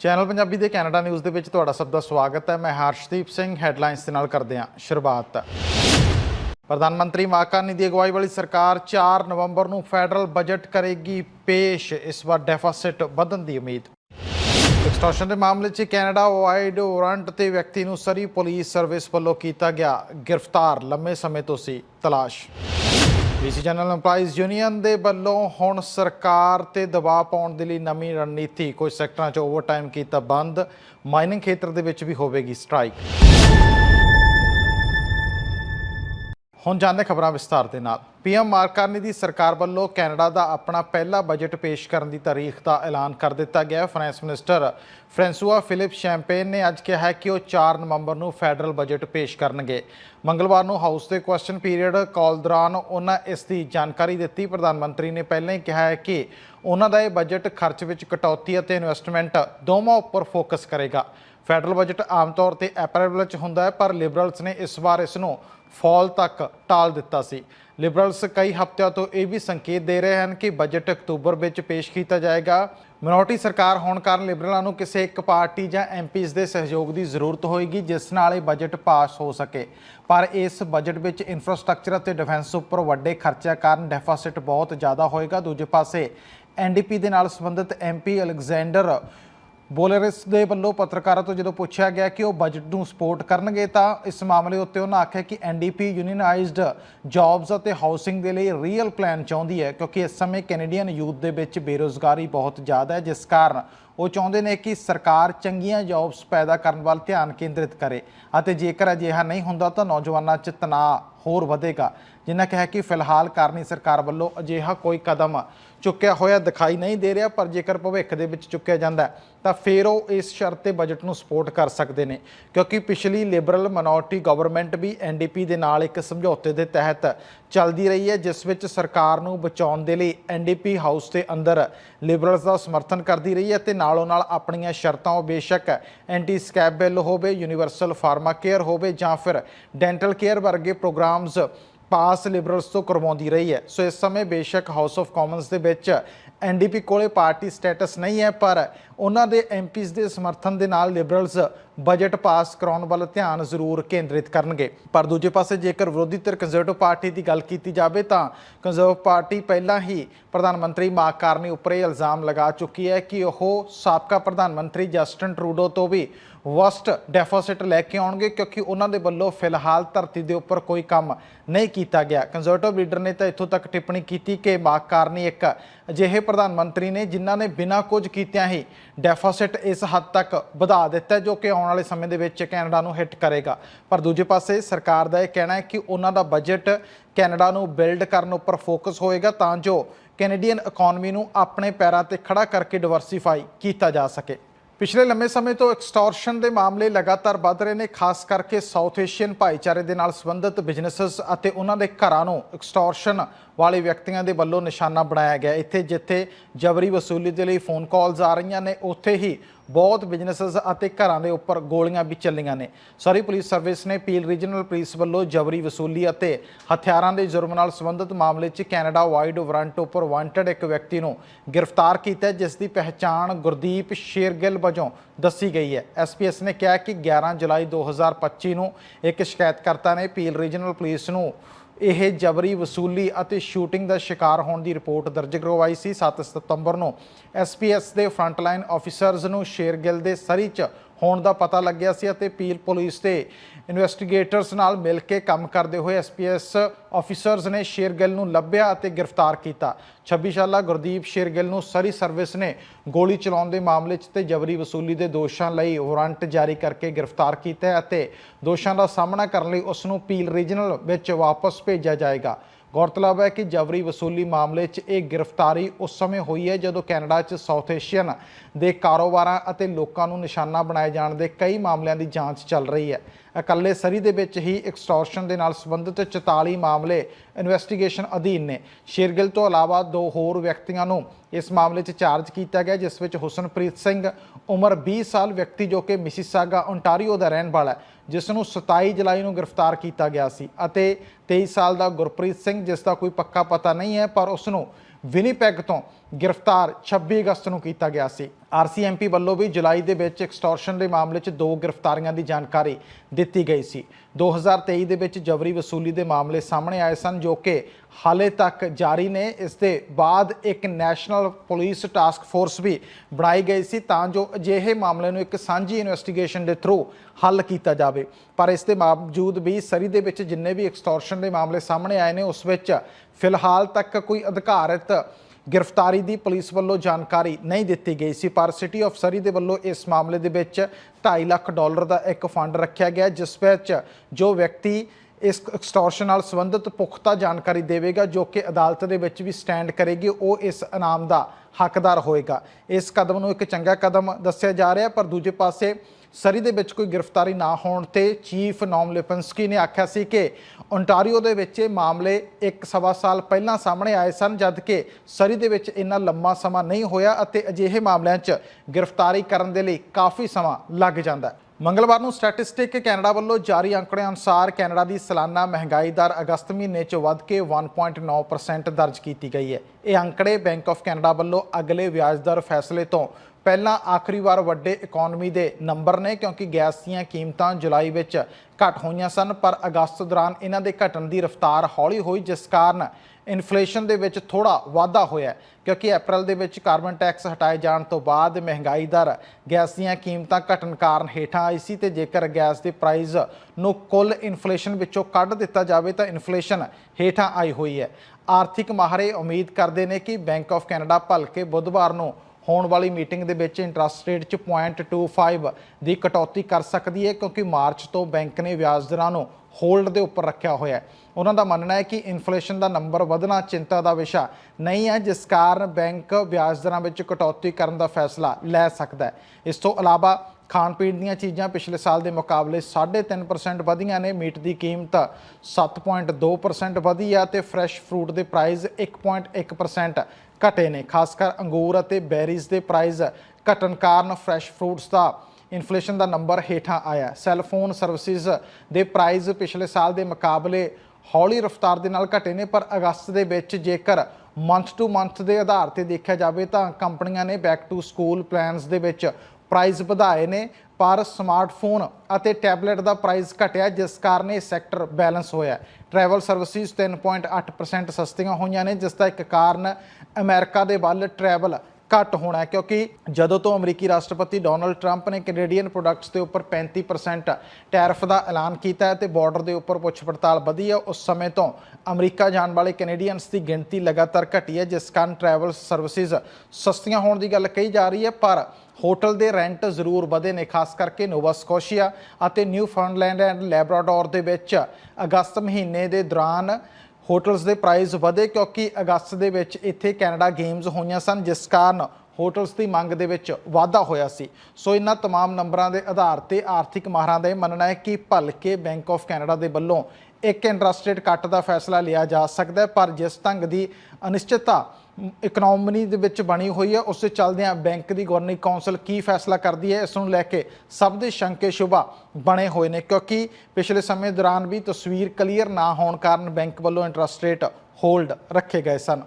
Channel Punjabi ਦੇ Canada news ਦੇ ਵਿੱਚ ਤੁਹਾਡਾ ਸਭ ਦਾ ਸਵਾਗਤ ਹੈ। ਮੈਂ ਹਰਸ਼ਦੀਪ ਸਿੰਘ ਹੈਡਲਾਈਨਸ ਦੇ ਨਾਲ ਕਰਦੇ ਹਾਂ ਸ਼ੁਰੂਆਤ। ਪ੍ਰਧਾਨ ਮੰਤਰੀ ਮਾਕਾਨੀ ਦੀ ਅਗਵਾਈ ਵਾਲੀ ਸਰਕਾਰ 4 ਨਵੰਬਰ ਨੂੰ ਫੈਡਰਲ ਬਜਟ ਕਰੇਗੀ ਪੇਸ਼। ਇਸ ਵਾਰ ਡੈਫਿਸਿਟ ਵਧਣ ਦੀ ਉਮੀਦ। ਐਕਸਟੋਰਸ਼ਨ ਦੇ ਮਾਮਲੇ 'ਚ ਕੈਨੇਡਾ ਵਾਈਡ ਵਾਰੰਟ ਤੇ ਵਿਅਕਤੀ ਨੂੰ ਸਰੀ ਪੁਲਿਸ ਸਰਵਿਸ ਵੱਲੋਂ ਕੀਤਾ ਗਿਆ ਗ੍ਰਿਫਤਾਰ। ਲੰਮੇ ਸਮੇਂ ਤੋਂ ਸੀ ਤਲਾਸ਼। ਬੀਸੀ ਜਨਰਲ EMPLOYEES ਯੂਨੀਅਨ ਦੇ ਵੱਲੋਂ ਹੁਣ ਸਰਕਾਰ ਤੇ ਦਬਾਅ ਪਾਉਣ ਦੇ ਲਈ ਨਵੀਂ ਰਣਨੀਤੀ ਕੁਝ ਸੈਕਟਰਾਂ 'ਚ ਓਵਰਟਾਈਮ ਕੀਤਾ ਬੰਦ ਮਾਈਨਿੰਗ ਖੇਤਰ ਦੇ ਵਿੱਚ ਵੀ ਹੋਵੇਗੀ ਸਟ੍ਰਾਈਕ ਹੁਣ ਜਾਣਦੇ ਖਬਰਾਂ ਵਿਸਤਾਰ ਦੇ ਨਾਲ। ਪੀਐਮ ਮਾਰਕਾਰਨੀ ਦੀ ਸਰਕਾਰ ਵੱਲੋਂ ਕੈਨੇਡਾ ਦਾ ਆਪਣਾ ਪਹਿਲਾ ਬਜਟ ਪੇਸ਼ ਕਰਨ ਦੀ ਤਾਰੀਖ ਦਾ ਐਲਾਨ ਕਰ ਦਿੱਤਾ ਗਿਆ ਹੈ। Finance minister François Philippe Champagne ਨੇ ਅੱਜ ਕਿਹਾ ਹੈ ਕਿ ਉਹ 4 ਨਵੰਬਰ ਨੂੰ ਫੈਡਰਲ ਬਜਟ ਪੇਸ਼ ਕਰਨਗੇ। ਮੰਗਲਵਾਰ ਨੂੰ ਹਾਊਸ ਦੇ ਕੁਐਸਚਨ ਪੀਰੀਅਡ ਕਾਲ ਦੌਰਾਨ ਉਹਨਾਂ ਇਸ ਦੀ ਜਾਣਕਾਰੀ ਦਿੱਤੀ। ਪ੍ਰਧਾਨ ਮੰਤਰੀ ਨੇ ਪਹਿਲਾਂ ਹੀ ਕਿਹਾ ਹੈ ਕਿ ਉਹਨਾਂ ਦਾ ਇਹ ਬਜਟ ਖਰਚ ਵਿੱਚ ਕਟੌਤੀ ਅਤੇ ਇਨਵੈਸਟਮੈਂਟ ਦੋਵਾਂ ਉੱਪਰ ਫੋਕਸ ਕਰੇਗਾ। ਫੈਡਰਲ ਬਜਟ ਆਮ ਤੌਰ ਤੇ ਅਪ੍ਰੈਲ ਵਿੱਚ ਹੁੰਦਾ ਹੈ, ਪਰ ਲਿਬਰਲਸ ਨੇ ਇਸ ਵਾਰ ਇਸ ਨੂੰ ਫਾਲ ਤੱਕ ਟਾਲ ਦਿੱਤਾ ਸੀ। ਲਿਬਰਲਸ ਕਈ ਹਫ਼ਤਿਆਂ ਤੋਂ ਇਹ ਵੀ ਸੰਕੇਤ ਦੇ ਰਹੇ ਹਨ ਕਿ ਬਜਟ ਅਕਤੂਬਰ ਵਿੱਚ ਪੇਸ਼ ਕੀਤਾ ਜਾਏਗਾ। ਮਿਨੋਰਟੀ ਸਰਕਾਰ ਹੋਣ ਕਾਰਨ ਲਿਬਰਲਾਂ ਨੂੰ ਕਿਸੇ ਇੱਕ ਪਾਰਟੀ ਜਾਂ ਐਮਪੀਜ਼ ਦੇ ਸਹਿਯੋਗ ਦੀ ਜ਼ਰੂਰਤ ਹੋਏਗੀ, ਜਿਸ ਨਾਲ ਇਹ ਬਜਟ ਪਾਸ ਹੋ ਸਕੇ। ਪਰ ਇਸ ਬਜਟ ਵਿੱਚ ਇਨਫਰਾਸਟ੍ਰਕਚਰ ਅਤੇ ਡਿਫੈਂਸ ਉੱਪਰ ਵੱਡੇ ਖਰਚਿਆਂ ਕਾਰਨ ਡੈਫਾਸਿਟ ਬਹੁਤ ਜ਼ਿਆਦਾ ਹੋਏਗਾ। ਦੂਜੇ ਪਾਸੇ ਐਨਡੀਪੀ ਦੇ ਨਾਲ ਸੰਬੰਧਿਤ ਐਮਪੀ ਅਲੈਗਜ਼ੈਂਡਰ ਬੋਲਰਿਸ ਦੇ ਵੱਲੋਂ ਪੱਤਰਕਾਰਾਂ ਤੋਂ ਜਦੋਂ ਪੁੱਛਿਆ ਗਿਆ ਕਿ ਉਹ ਬਜਟ ਨੂੰ ਸਪੋਰਟ ਕਰਨਗੇ ਤਾਂ ਇਸ ਮਾਮਲੇ ਉੱਤੇ ਉਹਨਾਂ ਆਖਿਆ ਕਿ ਐਨਡੀਪੀ ਯੂਨੀਅਨਾਈਜ਼ਡ ਜੌਬਸ ਅਤੇ ਹਾਊਸਿੰਗ ਦੇ ਲਈ ਰੀਅਲ ਪਲਾਨ ਚਾਹੁੰਦੀ ਹੈ, ਕਿਉਂਕਿ ਇਸ ਸਮੇਂ ਕੈਨੇਡੀਅਨ ਯੂਥ ਦੇ ਵਿੱਚ ਬੇਰੋਜ਼ਗਾਰੀ ਬਹੁਤ ਜ਼ਿਆਦਾ ਹੈ, ਜਿਸ ਕਾਰਨ ਉਹ ਚਾਹੁੰਦੇ ਨੇ ਕਿ ਸਰਕਾਰ ਚੰਗੀਆਂ ਜੌਬਸ ਪੈਦਾ ਕਰਨ ਵੱਲ ਧਿਆਨ ਕੇਂਦਰਿਤ ਕਰੇ ਅਤੇ ਜੇਕਰ ਅਜਿਹਾ ਨਹੀਂ ਹੁੰਦਾ ਤਾਂ ਨੌਜਵਾਨਾਂ 'ਚ ਤਣਾਅ ਹੋਰ ਵਧੇਗਾ। ਜਿਨ੍ਹਾਂ ਕਿਹਾ ਕਿ ਫਿਲਹਾਲ ਕਾਰਨੀ ਸਰਕਾਰ ਵੱਲੋਂ ਅਜਿਹਾ ਕੋਈ ਕਦਮ ਚੁੱਕਿਆ ਹੋਇਆ ਦਿਖਾਈ ਨਹੀਂ ਦੇ ਰਿਹਾ, ਪਰ ਜੇਕਰ ਭਵਿੱਖ ਦੇ ਵਿੱਚ ਚੁੱਕਿਆ ਜਾਂਦਾ ਤਾਂ ਫਿਰ ਉਹ ਇਸ ਸ਼ਰਤ ਤੇ ਬਜਟ ਨੂੰ ਸਪੋਰਟ ਕਰ ਸਕਦੇ ਨੇ। ਕਿਉਂਕਿ ਪਿਛਲੀ ਲਿਬਰਲ ਮਿਨੋਰਟੀ ਗਵਰਨਮੈਂਟ ਵੀ ਐਨਡੀਪੀ ਦੇ ਨਾਲ ਇੱਕ ਸਮਝੌਤੇ ਦੇ ਤਹਿਤ ਚੱਲਦੀ ਰਹੀ ਹੈ, ਜਿਸ ਵਿੱਚ ਸਰਕਾਰ ਨੂੰ ਬਚਾਉਣ ਦੇ ਲਈ ਐਨਡੀਪੀ ਹਾਊਸ ਦੇ ਅੰਦਰ ਲਿਬਰਲਸ ਦਾ ਸਮਰਥਨ ਕਰਦੀ ਰਹੀ ਹੈ ਤੇ ਨਾਲੋਂ ਨਾਲ ਆਪਣੀਆਂ ਸ਼ਰਤਾਂ ਉਹ ਬੇਸ਼ੱਕ ਐਂਟੀ ਸਕੈਬ ਬਿੱਲ ਹੋਵੇ ਯੂਨੀਵਰਸਲ ਫਾਰਮਾ ਕੇਅਰ ਹੋਵੇ ਜਾਂ ਫਿਰ ਡੈਂਟਲ ਕੇਅਰ ਵਰਗੇ ਪ੍ਰੋਗਰਾਮਸ ਪਾਸ ਲਿਬਰਲਸ ਤੋਂ ਕਰਵਾਉਂਦੀ ਰਹੀ ਹੈ। ਸੋ ਇਸ ਸਮੇਂ ਬੇਸ਼ੱਕ ਹਾਊਸ ਆਫ ਕਾਮਨਸ ਦੇ ਵਿੱਚ ਐਨਡੀਪੀ ਕੋਲੇ ਪਾਰਟੀ ਸਟੇਟਸ ਨਹੀਂ ਹੈ, ਪਰ ਉਹਨਾਂ ਦੇ ਐਮਪੀਜ਼ ਦੇ ਸਮਰਥਨ ਦੇ ਨਾਲ ਲਿਬਰਲਸ ਬਜਟ ਪਾਸ ਕਰਾਉਣ ਵੱਲ ਧਿਆਨ ਜ਼ਰੂਰ ਕੇਂਦਰਿਤ ਕਰਨਗੇ। ਪਰ ਦੂਜੇ ਪਾਸੇ ਜੇਕਰ ਵਿਰੋਧੀ ਧਿਰ ਕੰਜ਼ਰਵੇਟਿਵ ਪਾਰਟੀ ਦੀ ਗੱਲ ਕੀਤੀ ਜਾਵੇ ਤਾਂ ਕੰਜ਼ਰਵੇਟਿਵ ਪਾਰਟੀ ਪਹਿਲਾਂ ਹੀ ਪ੍ਰਧਾਨ ਮੰਤਰੀ ਮਾਰਕ ਕਾਰਨੀ ਉੱਪਰ ਇਹ ਇਲਜ਼ਾਮ ਲਗਾ ਚੁੱਕੀ ਹੈ ਕਿ ਉਹ ਸਾਬਕਾ ਪ੍ਰਧਾਨ ਮੰਤਰੀ ਜਸਟਨ ਟਰੂਡੋ ਤੋਂ ਵੀ ਵਸਟ ਡੈਫੋਸਿਟ ਲੈ ਕੇ ਆਉਣਗੇ ਕਿਉਂਕਿ ਉਹਨਾਂ ਦੇ ਵੱਲੋਂ ਫਿਲਹਾਲ ਧਰਤੀ ਦੇ ਉੱਪਰ ਕੋਈ ਕੰਮ ਨਹੀਂ ਕੀਤਾ ਗਿਆ। ਕੰਜ਼ਰਵੇਟਿਵ ਲੀਡਰ ਨੇ ਤਾਂ ਇੱਥੋਂ ਤੱਕ ਟਿੱਪਣੀ ਕੀਤੀ ਕਿ ਮਾਰਕ ਕਾਰਨੀ ਇੱਕ ਅਜਿਹੇ ਪ੍ਰਧਾਨ ਮੰਤਰੀ ਨੇ ਜਿਨ੍ਹਾਂ ਨੇ ਬਿਨਾਂ ਕੁਝ ਕੀਤਿਆਂ ਹੀ ਡੈਫੋਸਿਟ ਇਸ ਹੱਦ ਤੱਕ ਵਧਾ ਦਿੱਤਾ ਜੋ ਕਿ ਆਉਣ ਵਾਲੇ ਸਮੇਂ ਦੇ ਵਿੱਚ ਕੈਨੇਡਾ ਨੂੰ ਹਿੱਟ ਕਰੇਗਾ। ਪਰ ਦੂਜੇ ਪਾਸੇ ਸਰਕਾਰ ਦਾ ਇਹ ਕਹਿਣਾ ਹੈ ਕਿ ਉਹਨਾਂ ਦਾ ਬਜਟ ਕੈਨੇਡਾ ਨੂੰ ਬਿਲਡ ਕਰਨ ਉੱਪਰ ਫੋਕਸ ਹੋਏਗਾ ਤਾਂ ਜੋ ਕੈਨੇਡੀਅਨ ਇਕਨੋਮੀ ਨੂੰ ਆਪਣੇ ਪੈਰਾਂ ਤੇ ਖੜਾ ਕਰਕੇ ਡਿਵਰਸੀਫਾਈ ਕੀਤਾ ਜਾ ਸਕੇ। ਪਿਛਲੇ ਲੰਮੇ ਸਮੇਂ ਤੋਂ ਐਕਸਟੋਰਸ਼ਨ ਦੇ ਮਾਮਲੇ ਲਗਾਤਾਰ ਵੱਧ ਰਹੇ ਨੇ, ਖਾਸ ਕਰਕੇ ਸਾਊਥ ਏਸ਼ੀਅਨ ਭਾਈਚਾਰੇ ਦੇ ਨਾਲ ਸੰਬੰਧਿਤ ਬਿਜ਼ਨੈਸਸ ਅਤੇ ਉਹਨਾਂ ਦੇ ਘਰਾਂ ਨੂੰ ਐਕਸਟੋਰਸ਼ਨ ਵਾਲੇ ਵਿਅਕਤੀਆਂ ਦੇ ਵੱਲੋਂ ਨਿਸ਼ਾਨਾ ਬਣਾਇਆ ਗਿਆ। ਇੱਥੇ ਜਿੱਥੇ ਜਬਰੀ ਵਸੂਲੀ ਦੇ ਲਈ ਫੋਨ ਕਾਲਸ ਆ ਰਹੀਆਂ ਨੇ, ਉੱਥੇ ਹੀ ਬਹੁਤ ਬਿਜ਼ਨੈਸਸ ਅਤੇ ਘਰਾਂ ਦੇ ਉੱਪਰ ਗੋਲੀਆਂ ਵੀ ਚੱਲੀਆਂ ਨੇ। ਸਰੀ ਪੁਲਿਸ ਸਰਵਿਸ ਨੇ ਪੀਲ ਰੀਜਨਲ ਪੁਲਿਸ ਵੱਲੋਂ ਜਬਰੀ ਵਸੂਲੀ ਅਤੇ ਹਥਿਆਰਾਂ ਦੇ ਜੁਰਮ ਨਾਲ ਸੰਬੰਧਿਤ ਮਾਮਲੇ 'ਚ ਕੈਨੇਡਾ ਵਾਈਡ ਵਾਰੰਟ ਉੱਪਰ ਵਾਂਟਡ ਇੱਕ ਵਿਅਕਤੀ ਨੂੰ ਗ੍ਰਿਫਤਾਰ ਕੀਤਾ ਜਿਸ ਦੀ ਪਹਿਚਾਣ ਗੁਰਦੀਪ ਸ਼ੇਰਗਿੱਲ ਵਜੋਂ ਦੱਸੀ ਗਈ ਹੈ। ਐਸਪੀਐਸ ਨੇ ਕਿਹਾ ਕਿ 11 ਜੁਲਾਈ 2025 ਨੂੰ ਇੱਕ ਸ਼ਿਕਾਇਤਕਰਤਾ ਨੇ ਪੀਲ ਰੀਜਨਲ ਪੁਲਿਸ ਨੂੰ ਇਹ ਜਬਰੀ ਵਸੂਲੀ ਅਤੇ ਸ਼ੂਟਿੰਗ ਦਾ ਸ਼ਿਕਾਰ ਹੋਣ ਦੀ ਰਿਪੋਰਟ ਦਰਜ ਕਰਵਾਈ ਸੀ 7 ਸਤੰਬਰ ਨੂੰ। ਐਸਪੀਐਸ ਦੇ ਫਰੰਟਲਾਈਨ ਆਫੀਸਰਸ ਨੂੰ ਸ਼ੇਰਗਿੱਲ ਦੇ ਸਰੀ 'ਚ ਹੋਣ ਦਾ ਪਤਾ ਲੱਗਿਆ ਸੀ ਅਤੇ ਪੀਲ ਪੁਲਿਸ ਦੇ ਇਨਵੈਸਟੀਗੇਟਰਸ ਨਾਲ ਮਿਲ ਕੇ ਕੰਮ ਕਰਦੇ ਹੋਏ ਐਸਪੀਐਸ ਆਫੀਸਰਸ ਨੇ ਸ਼ੇਰਗਿੱਲ ਨੂੰ ਲੱਭਿਆ ਅਤੇ ਗ੍ਰਿਫਤਾਰ ਕੀਤਾ। 26 ਸਾਲਾ ਗੁਰਦੀਪ ਸ਼ੇਰਗਿੱਲ ਨੂੰ ਸਰੀ ਸਰਵਿਸ ਨੇ ਗੋਲੀ ਚਲਾਉਣ ਦੇ ਮਾਮਲੇ 'ਚ ਤੇ ਜਬਰੀ ਵਸੂਲੀ ਦੇ ਦੋਸ਼ਾਂ ਲਈ ਵਾਰੰਟ ਜਾਰੀ ਕਰਕੇ ਗ੍ਰਿਫਤਾਰ ਕੀਤਾ ਹੈ ਅਤੇ ਦੋਸ਼ਾਂ ਦਾ ਸਾਹਮਣਾ ਕਰਨ ਲਈ ਉਸ ਨੂੰ ਪੀਲ ਰੀਜਨਲ ਵਿੱਚ ਵਾਪਸ ਭੇਜਿਆ ਜਾਏਗਾ। ਗੌਰਤਲਬ ਹੈ ਕਿ ਜਬਰੀ ਵਸੂਲੀ ਮਾਮਲੇ 'ਚ ਇਹ ਗ੍ਰਿਫਤਾਰੀ ਉਸ ਸਮੇਂ ਹੋਈ ਹੈ ਜਦੋਂ ਕੈਨੇਡਾ 'ਚ ਸਾਊਥ ਏਸ਼ੀਅਨ ਦੇ ਕਾਰੋਬਾਰਾਂ ਅਤੇ ਲੋਕਾਂ ਨੂੰ ਨਿਸ਼ਾਨਾ ਬਣਾਏ ਜਾਣ ਦੇ ਕਈ ਮਾਮਲਿਆਂ ਦੀ ਜਾਂਚ ਚੱਲ ਰਹੀ ਹੈ। ਇਕੱਲੇ ਸਰੀ ਦੇ ਵਿੱਚ ਹੀ ਐਕਸਟੋਰਸ਼ਨ ਦੇ ਨਾਲ ਸੰਬੰਧਿਤ 44 ਮਾਮਲੇ ਇਨਵੈਸਟੀਗੇਸ਼ਨ ਅਧੀਨ ਨੇ। ਸ਼ੇਰਗਿਲ ਤੋਂ ਇਲਾਵਾ ਦੋ ਹੋਰ ਵਿਅਕਤੀਆਂ ਨੂੰ ਇਸ ਮਾਮਲੇ 'ਚ ਚਾਰਜ ਕੀਤਾ ਗਿਆ, ਜਿਸ ਵਿੱਚ ਹੁਸਨਪ੍ਰੀਤ ਸਿੰਘ ਉਮਰ 20 ਸਾਲ, ਵਿਅਕਤੀ ਜੋ ਕਿ ਮਿਸਿਸਾਗਾ ਓਨਟਾਰੀਓ ਦਾ ਰਹਿਣ ਵਾਲਾ ਹੈ। ਜਿਸ ਨੂੰ 27 ਜੁਲਾਈ ਨੂੰ ਗ੍ਰਿਫਤਾਰ ਕੀਤਾ ਗਿਆ ਸੀ ਅਤੇ 23 ਸਾਲ ਦਾ ਗੁਰਪ੍ਰੀਤ ਸਿੰਘ, ਜਿਸ ਦਾ ਕੋਈ ਪੱਕਾ ਪਤਾ ਨਹੀਂ ਹੈ, ਪਰ ਉਸ ਨੂੰ ਵਿਨੀਪੈਗ ਤੋਂ ਗ੍ਰਿਫਤਾਰ 26 ਅਗਸਤ ਨੂੰ ਕੀਤਾ ਗਿਆ ਸੀ। ਆਰਸੀਐਮਪੀ ਵੱਲੋਂ ਵੀ ਜੁਲਾਈ ਦੇ ਵਿੱਚ ਐਕਸਟੋਰਸ਼ਨ ਦੇ ਮਾਮਲੇ 'ਚ ਦੋ ਗ੍ਰਿਫਤਾਰੀਆਂ ਦੀ ਜਾਣਕਾਰੀ ਦਿੱਤੀ ਗਈ ਸੀ। 2023 ਦੇ ਵਿੱਚ ਜਬਰੀ ਵਸੂਲੀ ਦੇ ਮਾਮਲੇ ਸਾਹਮਣੇ ਆਏ ਸਨ, ਜੋ ਕਿ ਹਾਲੇ ਤੱਕ ਜਾਰੀ ਨੇ। ਇਸ ਦੇ ਬਾਅਦ ਇੱਕ ਨੈਸ਼ਨਲ ਪੁਲਿਸ ਟਾਸਕ ਫੋਰਸ ਵੀ ਬਣਾਈ ਗਈ ਸੀ, ਤਾਂ ਜੋ ਅਜਿਹੇ ਮਾਮਲੇ ਨੂੰ ਇੱਕ ਸਾਂਝੀ ਇਨਵੈਸਟੀਗੇਸ਼ਨ ਦੇ ਥਰੂ ਹੱਲ ਕੀਤਾ ਜਾਵੇ। ਪਰ ਇਸ ਦੇ ਬਾਵਜੂਦ ਵੀ ਸਰੀ ਦੇ ਵਿੱਚ ਜਿੰਨੇ ਵੀ ਐਕਸਟੋਰਸ਼ਨ ਦੇ ਮਾਮਲੇ ਸਾਹਮਣੇ ਆਏ ਨੇ, ਉਸ ਵਿੱਚ ਫਿਲਹਾਲ ਤੱਕ ਕੋਈ ਅਧਿਕਾਰਤ ਗ੍ਰਿਫਤਾਰੀ ਦੀ ਪੁਲਿਸ ਵੱਲੋਂ ਜਾਣਕਾਰੀ ਨਹੀਂ ਦਿੱਤੀ ਗਈ ਸੀ, ਪਰ ਸਿਟੀ ਆਫ ਸਰੀ ਦੇ ਵੱਲੋਂ ਇਸ ਮਾਮਲੇ ਦੇ ਵਿੱਚ 2.5 ਲੱਖ ਡਾਲਰ ਦਾ ਇੱਕ ਫੰਡ ਰੱਖਿਆ ਗਿਆ, ਜਿਸ ਵਿੱਚ ਜੋ ਵਿਅਕਤੀ ਇਸ ਐਕਸਟੋਰਸ਼ਨ ਨਾਲ ਸੰਬੰਧਿਤ ਪੁਖਤਾ ਜਾਣਕਾਰੀ ਦੇਵੇਗਾ, ਜੋ ਕਿ ਅਦਾਲਤ ਦੇ ਵਿੱਚ ਵੀ ਸਟੈਂਡ ਕਰੇਗੀ, ਉਹ ਇਸ ਇਨਾਮ ਦਾ ਹੱਕਦਾਰ ਹੋਏਗਾ। ਇਸ ਕਦਮ ਨੂੰ ਇੱਕ ਚੰਗਾ ਕਦਮ ਦੱਸਿਆ ਜਾ ਰਿਹਾ, ਪਰ ਦੂਜੇ ਪਾਸੇ ਸਰੀ ਦੇ ਵਿੱਚ ਕੋਈ ਗ੍ਰਿਫਤਾਰੀ ਨਾ ਹੋਣ ਤੇ ਚੀਫ ਨੌਮ ਲਿਪੰਸਕੀ ਨੇ ਆਖਿਆ ਸੀ ਕਿ ਓਨਟਾਰੀਓ ਦੇ ਵਿੱਚ ਇਹ ਮਾਮਲੇ ਇੱਕ ਸਵਾ ਸਾਲ ਪਹਿਲਾਂ ਸਾਹਮਣੇ ਆਏ ਸਨ ਜਦ ਕਿ ਸਰੀ ਦੇ ਵਿੱਚ ਇੰਨਾ ਲੰਮਾ ਸਮਾਂ ਨਹੀਂ ਹੋਇਆ ਅਤੇ ਅਜਿਹੇ ਮਾਮਲਿਆਂ 'ਚ ਗ੍ਰਿਫਤਾਰੀ ਕਰਨ ਦੇ ਲਈ ਕਾਫੀ ਸਮਾਂ ਲੱਗ ਜਾਂਦਾ ਹੈ। ਮੰਗਲਵਾਰ ਨੂੰ ਸਟੈਟਿਸਟਿਕ ਕੈਨੇਡਾ ਵੱਲੋਂ ਜਾਰੀ ਅੰਕੜਿਆਂ ਅਨੁਸਾਰ ਕੈਨੇਡਾ ਦੀ ਸਾਲਾਨਾ ਮਹਿੰਗਾਈ ਦਰ ਅਗਸਤ ਮਹੀਨੇ 'ਚ ਵੱਧ ਕੇ 1.9% ਦਰਜ ਕੀਤੀ ਗਈ ਹੈ। ਇਹ ਅੰਕੜੇ ਬੈਂਕ ਆਫ ਕੈਨੇਡਾ ਵੱਲੋਂ ਅਗਲੇ ਵਿਆਜ ਦਰ ਫੈਸਲੇ ਤੋਂ ਪਹਿਲਾਂ ਆਖਰੀ ਵਾਰ ਵੱਡੇ ਇਕਨੋਮੀ ਦੇ ਨੰਬਰ ਨੇ, ਕਿਉਂਕਿ ਗੈਸ ਦੀਆਂ ਕੀਮਤਾਂ ਜੁਲਾਈ ਵਿੱਚ ਘਟ ਹੋਈਆਂ ਸਨ, ਪਰ ਅਗਸਤ ਦੌਰਾਨ ਇਹਨਾਂ ਦੇ ਘਟਣ ਦੀ ਰਫ਼ਤਾਰ ਹੌਲੀ ਹੋਈ, ਜਿਸ ਕਾਰਨ ਇਨਫਲੇਸ਼ਨ ਦੇ ਵਿੱਚ ਥੋੜਾ ਵਾਧਾ ਹੋਇਆ ਕਿਉਂਕਿ ਅਪ੍ਰੈਲ ਦੇ ਵਿੱਚ ਕਾਰਬਨ ਟੈਕਸ ਹਟਾਏ ਜਾਣ ਤੋਂ ਬਾਅਦ ਮਹਿੰਗਾਈ ਦਰ, ਗੈਸ ਦੀਆਂ ਕੀਮਤਾਂ ਘਟਣ ਕਾਰਨ ਹੇਠਾਂ ਆਈ ਸੀ ਤੇ ਜੇਕਰ ਗੈਸ ਦੇ ਪ੍ਰਾਈਸ ਨੂੰ ਕੁੱਲ ਇਨਫਲੇਸ਼ਨ ਵਿੱਚੋਂ ਕੱਢ ਦਿੱਤਾ ਜਾਵੇ ਤਾਂ ਇਨਫਲੇਸ਼ਨ ਹੇਠਾਂ ਆਈ ਹੋਈ ਹੈ। ਆਰਥਿਕ ਮਾਹਰੇ ਉਮੀਦ ਕਰਦੇ ਨੇ ਕਿ ਬੈਂਕ ਆਫ ਕੈਨੇਡਾ ਭਲਕੇ ਬੁੱਧਵਾਰ ਨੂੰ ਹੋਣ ਵਾਲੀ ਮੀਟਿੰਗ ਦੇ ਵਿੱਚ ਇੰਟਰਸਟ ਰੇਟ 'ਚ 0.25 ਦੀ ਕਟੌਤੀ ਕਰ ਸਕਦੀ ਹੈ, ਕਿਉਂਕਿ ਮਾਰਚ ਤੋਂ ਬੈਂਕ ਨੇ ਵਿਆਜ ਦਰਾਂ ਨੂੰ ਹੋਲਡ ਦੇ ਉੱਪਰ ਰੱਖਿਆ ਹੋਇਆ ਹੈ। ਉਹਨਾਂ ਦਾ ਮੰਨਣਾ ਹੈ ਕਿ ਇਨਫਲੇਸ਼ਨ ਦਾ ਨੰਬਰ ਵਧਣਾ ਚਿੰਤਾ ਦਾ ਵਿਸ਼ਾ ਨਹੀਂ ਹੈ, ਜਿਸ ਕਾਰਨ ਬੈਂਕ ਵਿਆਜ ਦਰਾਂ ਵਿੱਚ ਕਟੌਤੀ ਕਰਨ ਦਾ ਫੈਸਲਾ ਲੈ ਸਕਦਾ ਹੈ। ਇਸ ਤੋਂ ਇਲਾਵਾ ਖਾਣ ਪੀਣ ਦੀਆਂ ਚੀਜ਼ਾਂ ਪਿਛਲੇ ਸਾਲ ਦੇ ਮੁਕਾਬਲੇ 3.5% ਵਧੀਆਂ ਨੇ। ਮੀਟ ਦੀ ਕੀਮਤ 7.2% ਵਧੀ ਆ ਤੇ ਫਰੈਸ਼ ਫਰੂਟ ਦੇ ਪ੍ਰਾਈਸ 1.1% ਘਟੇ ਨੇ, ਖਾਸ ਕਰ ਅੰਗੂਰ ਅਤੇ ਬੈਰੀਜ਼ ਦੇ ਪ੍ਰਾਈਸ ਘਟਣ ਕਾਰਨ ਫਰੈਸ਼ ਫਰੂਟਸ ਦਾ ਇਨਫਲੇਸ਼ਨ ਦਾ ਨੰਬਰ ਹੇਠਾਂ ਆਇਆ। ਸੈੱਲ ਫੋਨ ਸਰਵਿਸਿਜ਼ ਦੇ ਪ੍ਰਾਈਸ ਪਿਛਲੇ ਸਾਲ ਦੇ ਮੁਕਾਬਲੇ ਹੌਲੀ ਰਫ਼ਤਾਰ ਦੇ ਨਾਲ ਘਟੇ ਨੇ, ਪਰ ਅਗਸਤ ਦੇ ਵਿੱਚ ਜੇਕਰ ਮੰਥ ਟੂ ਮੰਥ ਦੇ ਆਧਾਰ ਤੇ ਦੇਖਿਆ ਜਾਵੇ ਤਾਂ ਕੰਪਨੀਆਂ ਨੇ ਬੈਕ ਟੂ ਸਕੂਲ ਪਲਾਨਸ ਦੇ ਵਿੱਚ ਪ੍ਰਾਈਸ ਵਧਾਏ ਨੇ, ਪਰ ਸਮਾਰਟਫੋਨ ਅਤੇ ਟੈਬਲੇਟ ਦਾ ਪ੍ਰਾਈਸ ਘਟਿਆ, ਜਿਸ ਕਾਰਨ ਇਹ ਸੈਕਟਰ ਬੈਲੈਂਸ ਹੋਇਆ। ਟਰੈਵਲ ਸਰਵਿਸਿਜ਼ 3.8% ਸਸਤੀਆਂ ਹੋਈਆਂ ਨੇ, ਜਿਸ ਦਾ ਇੱਕ ਕਾਰਨ ਅਮਰੀਕਾ ਦੇ ਵੱਲ ਟਰੈਵਲ ਘੱਟ ਹੋਣਾ ਹੈ, ਕਿਉਂਕਿ ਜਦੋਂ ਤੋਂ ਅਮਰੀਕੀ ਰਾਸ਼ਟਰਪਤੀ ਡੋਨਲਡ ਟਰੰਪ ਨੇ ਕੈਨੇਡੀਅਨ ਪ੍ਰੋਡਕਟਸ ਦੇ ਉੱਪਰ 35% ਟੈਰਿਫ ਦਾ ਐਲਾਨ ਕੀਤਾ ਹੈ ਤੇ ਬਾਰਡਰ ਦੇ ਉੱਪਰ ਪੁੱਛ ਪੜਤਾਲ ਵਧੀ ਹੈ, ਉਸ ਸਮੇਂ ਤੋਂ ਅਮਰੀਕਾ ਜਾਣ ਵਾਲੇ ਕੈਨੇਡੀਅਨਸ ਦੀ ਗਿਣਤੀ ਲਗਾਤਾਰ ਘਟੀ ਹੈ, ਜਿਸ ਕਾਰਨ ਟਰੈਵਲ ਸਰਵਿਸਿਜ਼ ਸਸਤੀਆਂ ਹੋਣ ਦੀ ਗੱਲ ਕਹੀ ਜਾ ਰਹੀ ਹੈ, ਪਰ ਹੋਟਲ ਦੇ ਰੈਂਟ ਜ਼ਰੂਰ ਵਧੇ ਨੇ ਖਾਸ ਕਰਕੇ ਨੋਵਾ ਸਕੋਸ਼ੀਆ ਅਤੇ ਨਿਊ ਫਾਊਂਡਲੈਂਡ ਐਂਡ ਲੈਬਰਾਡੋਰ ਦੇ ਵਿੱਚ ਅਗਸਤ ਮਹੀਨੇ ਦੇ ਦੌਰਾਨ ਹੋਟਲਸ ਦੇ ਪ੍ਰਾਈਸ ਵਧੇ ਕਿਉਂਕਿ ਅਗਸਤ ਦੇ ਵਿੱਚ ਇੱਥੇ ਕੈਨੇਡਾ ਗੇਮਸ ਹੋਈਆਂ ਸਨ ਜਿਸ ਕਾਰਨ ਹੋਟਲਸ ਦੀ ਮੰਗ ਦੇ ਵਿੱਚ ਵਾਧਾ ਹੋਇਆ ਸੀ ਸੋ ਇਹਨਾਂ तमाम ਨੰਬਰਾਂ ਦੇ ਆਧਾਰ ਤੇ ਆਰਥਿਕ ਮਾਹਰਾਂ ਦਾ ਇਹ ਮੰਨਣਾ ਹੈ ਕਿ ਭਲਕੇ ਬੈਂਕ ਆਫ ਕੈਨੇਡਾ ਦੇ ਵੱਲੋਂ ਇੱਕ ਇੰਟਰਸਟ ਰੇਟ ਕੱਟ ਦਾ ਫੈਸਲਾ ਲਿਆ ਜਾ ਸਕਦਾ ਹੈ, ਪਰ ਜਿਸ ਢੰਗ ਦੀ ਅਨਿਸ਼ਚਿਤਤਾ ਇਕਨੋਮੀ ਦੇ ਵਿੱਚ ਬਣੀ ਹੋਈ ਹੈ, ਉਸ ਦੇ ਚੱਲਦਿਆਂ ਬੈਂਕ ਦੀ ਗਵਰਨਿੰਗ ਕੌਂਸਲ ਕੀ ਫੈਸਲਾ ਕਰਦੀ ਹੈ, ਇਸ ਨੂੰ ਲੈ ਕੇ ਸਭ ਦੇ ਸ਼ੰਕੇ ਸ਼ੁਬਾ ਬਣੇ ਹੋਏ ਨੇ, ਕਿਉਂਕਿ ਪਿਛਲੇ ਸਮੇਂ ਦੌਰਾਨ ਵੀ ਤਸਵੀਰ ਕਲੀਅਰ ਨਾ ਹੋਣ ਕਾਰਨ ਬੈਂਕ ਵੱਲੋਂ ਇੰਟਰਸਟ ਰੇਟ ਹੋਲਡ ਰੱਖੇ ਗਏ ਸਨ।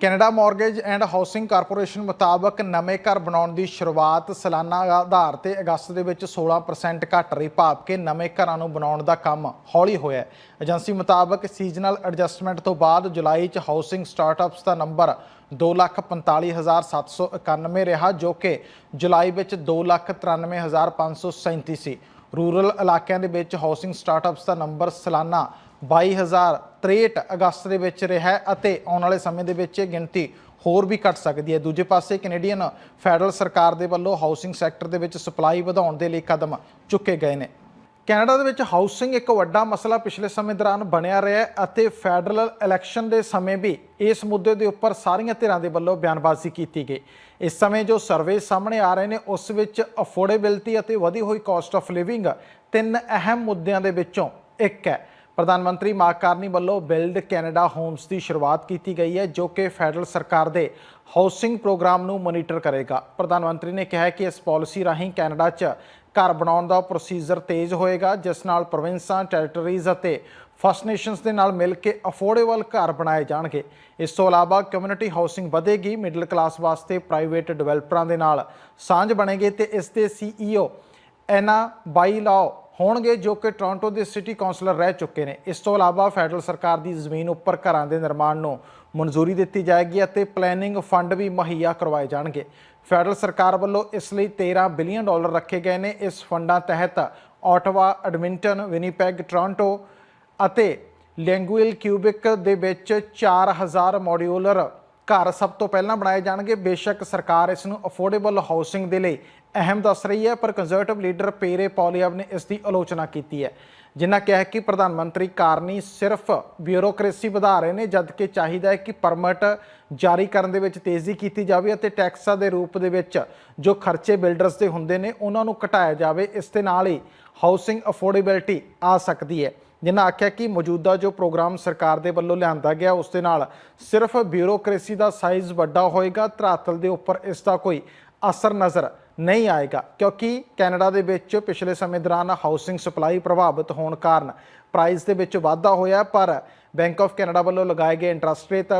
Canada mortgage and housing corporation ਮੁਤਾਬਕ ਨਵੇਂ ਘਰ ਬਣਾਉਣ ਦੀ ਸ਼ੁਰੂਆਤ ਸਾਲਾਨਾ ਆਧਾਰ ਤੇ ਅਗਸਤ ਦੇ ਵਿੱਚ 16% ਘਟ ਰਹੀ, ਭਾਵ ਕਿ ਨਵੇਂ ਘਰਾਂ ਨੂੰ ਬਣਾਉਣ ਦਾ ਕੰਮ ਹੌਲੀ ਹੋਇਆ ਹੈ। ਏਜੰਸੀ ਮੁਤਾਬਕ ਸੀਜ਼ਨਲ ਐਡਜਸਟਮੈਂਟ ਤੋਂ ਬਾਅਦ ਜੁਲਾਈ 'ਚ ਹਾਊਸਿੰਗ ਸਟਾਰਟਅਪਸ ਦਾ ਨੰਬਰ 245791 ਰਿਹਾ, ਜੋ ਕਿ ਜੁਲਾਈ ਵਿੱਚ 293537 ਸੀ। ਰੂਰਲ ਇਲਾਕਿਆਂ ਦੇ ਵਿੱਚ ਹਾਊਸਿੰਗ ਸਟਾਰਟਅਪਸ ਦਾ ਨੰਬਰ ਸਾਲਾਨਾ 22063 ਅਗਸਤ ਦੇ ਵਿੱਚ ਰਿਹਾ ਹੈ ਅਤੇ ਆਉਣ ਵਾਲੇ ਸਮੇਂ ਦੇ ਵਿੱਚ ਇਹ ਗਿਣਤੀ ਹੋਰ ਵੀ ਘਟ ਸਕਦੀ ਹੈ। ਦੂਜੇ ਪਾਸੇ ਕੈਨੇਡੀਅਨ ਫੈਡਰਲ ਸਰਕਾਰ ਦੇ ਵੱਲੋਂ ਹਾਊਸਿੰਗ ਸੈਕਟਰ ਦੇ ਵਿੱਚ ਸਪਲਾਈ ਵਧਾਉਣ ਦੇ ਲਈ ਕਦਮ ਚੁੱਕੇ ਗਏ ਨੇ। ਕੈਨੇਡਾ ਦੇ ਵਿੱਚ ਹਾਊਸਿੰਗ ਇੱਕ ਵੱਡਾ ਮਸਲਾ ਪਿਛਲੇ ਸਮੇਂ ਦੌਰਾਨ ਬਣਿਆ ਰਿਹਾ ਹੈ ਅਤੇ ਫੈਡਰਲ ਇਲੈਕਸ਼ਨ ਦੇ ਸਮੇਂ ਵੀ ਇਸ ਮੁੱਦੇ ਦੇ ਉੱਪਰ ਸਾਰੀਆਂ ਧਿਰਾਂ ਦੇ ਵੱਲੋਂ ਬਿਆਨਬਾਜ਼ੀ ਕੀਤੀ ਗਈ। ਇਸ ਸਮੇਂ ਜੋ ਸਰਵੇ ਸਾਹਮਣੇ ਆ ਰਹੇ ਨੇ, ਉਸ ਵਿੱਚ ਅਫੋਰਡੇਬਿਲਟੀ ਅਤੇ ਵਧੀ ਹੋਈ ਕਾਸਟ ਆਫ ਲਿਵਿੰਗ ਤਿੰਨ ਅਹਿਮ ਮੁੱਦਿਆਂ ਦੇ ਵਿੱਚੋਂ ਇੱਕ ਹੈ। ਪ੍ਰਧਾਨ ਮੰਤਰੀ ਮਾਰਕ ਕਾਰਨੀ ਵੱਲੋਂ ਬਿਲਡ ਕੈਨੇਡਾ ਹੋਮਸ ਦੀ ਸ਼ੁਰੂਆਤ ਕੀਤੀ ਗਈ ਹੈ, ਜੋ ਕਿ ਫੈਡਰਲ ਸਰਕਾਰ ਦੇ ਹਾਊਸਿੰਗ ਪ੍ਰੋਗਰਾਮ ਨੂੰ ਮੋਨੀਟਰ ਕਰੇਗਾ। ਪ੍ਰਧਾਨ ਮੰਤਰੀ ਨੇ ਕਿਹਾ ਕਿ ਇਸ ਪਾਲਿਸੀ ਰਾਹੀਂ ਕੈਨੇਡਾ 'ਚ ਘਰ ਬਣਾਉਣ ਦਾ ਪ੍ਰੋਸੀਜਰ ਤੇਜ਼ ਹੋਏਗਾ, ਜਿਸ ਨਾਲ ਪ੍ਰੋਵਿੰਸਾਂ, ਟੈਰੀਟਰੀਜ਼ ਅਤੇ ਫਸਟ ਨੇਸ਼ਨਸ ਦੇ ਨਾਲ ਮਿਲ ਕੇ ਅਫੋਰਡੇਬਲ ਘਰ ਬਣਾਏ ਜਾਣਗੇ। ਇਸ ਤੋਂ ਇਲਾਵਾ ਕਮਿਊਨਿਟੀ ਹਾਊਸਿੰਗ ਵਧੇਗੀ, ਮਿਡਲ ਕਲਾਸ ਵਾਸਤੇ ਪ੍ਰਾਈਵੇਟ ਡਿਵੈਲਪਰਾਂ ਦੇ ਨਾਲ ਸਾਂਝ ਬਣੇਗੀ ਤੇ ਇਸ ਦੇ ਸੀਈਓ ਐਨਾ ਬਾਈ ਹੋਣਗੇ ਜੋ ਕਿ ਟੋਰਾਂਟੋ ਦੇ ਸਿਟੀ ਕਾਉਂਸਲਰ ਰਹਿ ਚੁੱਕੇ ਨੇ। ਇਸ ਤੋਂ ਇਲਾਵਾ ਫੈਡਰਲ ਸਰਕਾਰ ਦੀ ਜ਼ਮੀਨ ਉੱਪਰ ਘਰਾਂ ਦੇ ਨਿਰਮਾਣ ਨੂੰ ਮਨਜ਼ੂਰੀ ਦਿੱਤੀ ਜਾਏਗੀ ਅਤੇ ਪਲੈਨਿੰਗ ਫੰਡ ਵੀ ਮੁਹੱਈਆ ਕਰਵਾਏ ਜਾਣਗੇ। ਫੈਡਰਲ ਸਰਕਾਰ ਵੱਲੋਂ ਇਸ ਲਈ 13 ਬਿਲੀਅਨ ਡਾਲਰ ਰੱਖੇ ਗਏ ਨੇ। ਇਸ ਫੰਡਾਂ ਤਹਿਤ ਆਟਵਾ ਐਡਮਿੰਟਨ, ਵਿਨੀਪੈਗ, ਟੋਰਾਂਟੋ ਅਤੇ ਲੈਂਗੁਇਲ ਕਿਊਬਿਕ ਦੇ ਵਿੱਚ 4000 ਮੋਡਿਊਲਰ ਘਰ ਸਭ ਤੋਂ ਪਹਿਲਾਂ ਬਣਾਏ ਜਾਣਗੇ। ਬੇਸ਼ੱਕ ਸਰਕਾਰ ਇਸ ਨੂੰ ਅਫੋਰਡੇਬਲ ਹਾਊਸਿੰਗ ਦੇ ਲਈ ਅਹਿਮ ਦੱਸ ਰਹੀ ਹੈ, ਪਰ ਕੰਜ਼ਰਵੇਟਿਵ ਲੀਡਰ ਪੇਰੇ ਪੌਲੀਅਵ ਨੇ ਇਸ ਦੀ ਆਲੋਚਨਾ ਕੀਤੀ ਹੈ। ਜਿਨ੍ਹਾਂ ਕਿਹਾ ਕਿ ਪ੍ਰਧਾਨ ਮੰਤਰੀ ਕਾਰਨੀ ਸਿਰਫ ਬਿਊਰੋਕ੍ਰੇਸੀ ਵਧਾ ਰਹੇ ਨੇ, ਜਦਕਿ ਚਾਹੀਦਾ ਹੈ ਕਿ ਪਰਮਿਟ ਜਾਰੀ ਕਰਨ ਦੇ ਵਿੱਚ ਤੇਜ਼ੀ ਕੀਤੀ ਜਾਵੇ ਅਤੇ ਟੈਕਸਾਂ ਦੇ ਰੂਪ ਦੇ ਵਿੱਚ ਜੋ ਖਰਚੇ ਬਿਲਡਰਸ ਦੇ ਹੁੰਦੇ ਨੇ, ਉਹਨਾਂ ਨੂੰ ਘਟਾਇਆ ਜਾਵੇ। ਇਸ ਦੇ ਨਾਲ ਹੀ ਹਾਊਸਿੰਗ ਅਫੋਰਡੇਬਿਲਟੀ ਆ ਸਕਦੀ ਹੈ। ਜਿਨ੍ਹਾਂ ਆਖਿਆ ਕਿ ਮੌਜੂਦਾ ਜੋ ਪ੍ਰੋਗਰਾਮ ਸਰਕਾਰ ਦੇ ਵੱਲੋਂ ਲਿਆਂਦਾ ਗਿਆ, ਉਸ ਦੇ ਨਾਲ ਸਿਰਫ ਬਿਊਰੋਕ੍ਰੇਸੀ ਦਾ ਸਾਈਜ਼ ਵੱਡਾ ਹੋਏਗਾ। ਧਰਾਤਲ ਦੇ ਉੱਪਰ ਇਸ ਦਾ ਕੋਈ ਅਸਰ ਨਜ਼ਰ ਨਹੀਂ ਆਏਗਾ, ਕਿਉਂਕਿ ਕੈਨੇਡਾ ਦੇ ਵਿੱਚ ਪਿਛਲੇ ਸਮੇਂ ਦੌਰਾਨ ਹਾਊਸਿੰਗ ਸਪਲਾਈ ਪ੍ਰਭਾਵਿਤ ਹੋਣ ਕਾਰਨ ਪ੍ਰਾਈਸ ਦੇ ਵਿੱਚ ਵਾਧਾ ਹੋਇਆ, ਪਰ ਬੈਂਕ ਆਫ ਕੈਨੇਡਾ ਵੱਲੋਂ ਲਗਾਏ ਗਏ ਇੰਟਰਸਟ ਰੇਟ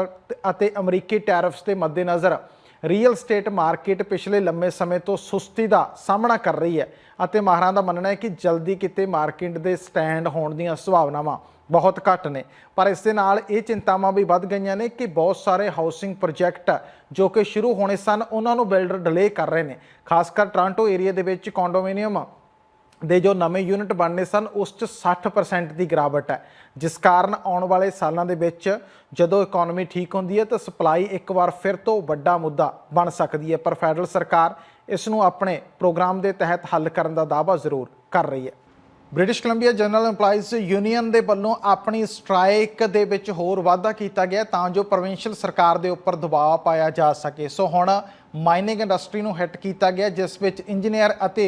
ਅਤੇ ਅਮਰੀਕੀ ਟੈਰਿਫਸ ਦੇ ਮੱਦੇਨਜ਼ਰ ਰੀਅਲ ਸਟੇਟ ਮਾਰਕੀਟ ਪਿਛਲੇ ਲੰਮੇ ਸਮੇਂ ਤੋਂ ਸੁਸਤੀ ਦਾ ਸਾਹਮਣਾ ਕਰ ਰਹੀ ਹੈ ਅਤੇ ਮਾਹਰਾਂ ਦਾ ਮੰਨਣਾ ਹੈ ਕਿ ਜਲਦੀ ਕਿਤੇ ਮਾਰਕੀਟ ਦੇ ਸਟੈਂਡ ਹੋਣ ਦੀਆਂ ਸੰਭਾਵਨਾਵਾਂ ਬਹੁਤ ਘੱਟ ਨੇ। ਪਰ ਇਸ ਦੇ ਨਾਲ ਇਹ ਚਿੰਤਾਵਾਂ ਵੀ ਵੱਧ ਗਈਆਂ ਨੇ ਕਿ ਬਹੁਤ ਸਾਰੇ ਹਾਊਸਿੰਗ ਪ੍ਰੋਜੈਕਟ ਜੋ ਕਿ ਸ਼ੁਰੂ ਹੋਣੇ ਸਨ, ਉਹਨਾਂ ਨੂੰ ਬਿਲਡਰ ਡਿਲੇ ਕਰ ਰਹੇ ਨੇ। ਖਾਸ ਕਰ ਟ੍ਰਾਂਟੋ ਏਰੀਆ ਦੇ ਵਿੱਚ ਕੰਡੋਮੀਨੀਅਮ ਦੇ ਜੋ ਨਵੇਂ ਯੂਨਿਟ ਬਣਨੇ ਸਨ, ਉਸ 'ਚ 60% ਦੀ ਗਿਰਾਵਟ ਹੈ। ਜਿਸ ਕਾਰਨ ਆਉਣ ਵਾਲੇ ਸਾਲਾਂ ਦੇ ਵਿੱਚ ਜਦੋਂ ਇਕਨੋਮੀ ਠੀਕ ਹੁੰਦੀ ਹੈ ਤਾਂ ਸਪਲਾਈ ਇੱਕ ਵਾਰ ਫਿਰ ਤੋਂ ਵੱਡਾ ਮੁੱਦਾ ਬਣ ਸਕਦੀ ਹੈ। ਪਰ ਫੈਡਰਲ ਸਰਕਾਰ ਇਸ ਨੂੰ ਆਪਣੇ ਪ੍ਰੋਗਰਾਮ ਦੇ ਤਹਿਤ ਹੱਲ ਕਰਨ ਦਾ ਦਾਅਵਾ ਜ਼ਰੂਰ ਕਰ ਰਹੀ ਹੈ। British Columbia general EMPLOYEES union ਦੇ ਵੱਲੋਂ ਆਪਣੀ ਸਟ੍ਰਾਈਕ ਦੇ ਵਿੱਚ ਹੋਰ ਵਾਧਾ ਕੀਤਾ ਗਿਆ ਤਾਂ ਜੋ ਪ੍ਰੋਵਿੰਸ਼ੀਅਲ ਸਰਕਾਰ ਦੇ ਉੱਪਰ ਦਬਾਅ ਪਾਇਆ ਜਾ ਸਕੇ। ਸੋ ਹੁਣ ਮਾਈਨਿੰਗ ਇੰਡਸਟਰੀ ਨੂੰ ਹਿੱਟ ਕੀਤਾ ਗਿਆ, ਜਿਸ ਵਿੱਚ ਇੰਜੀਨੀਅਰ ਅਤੇ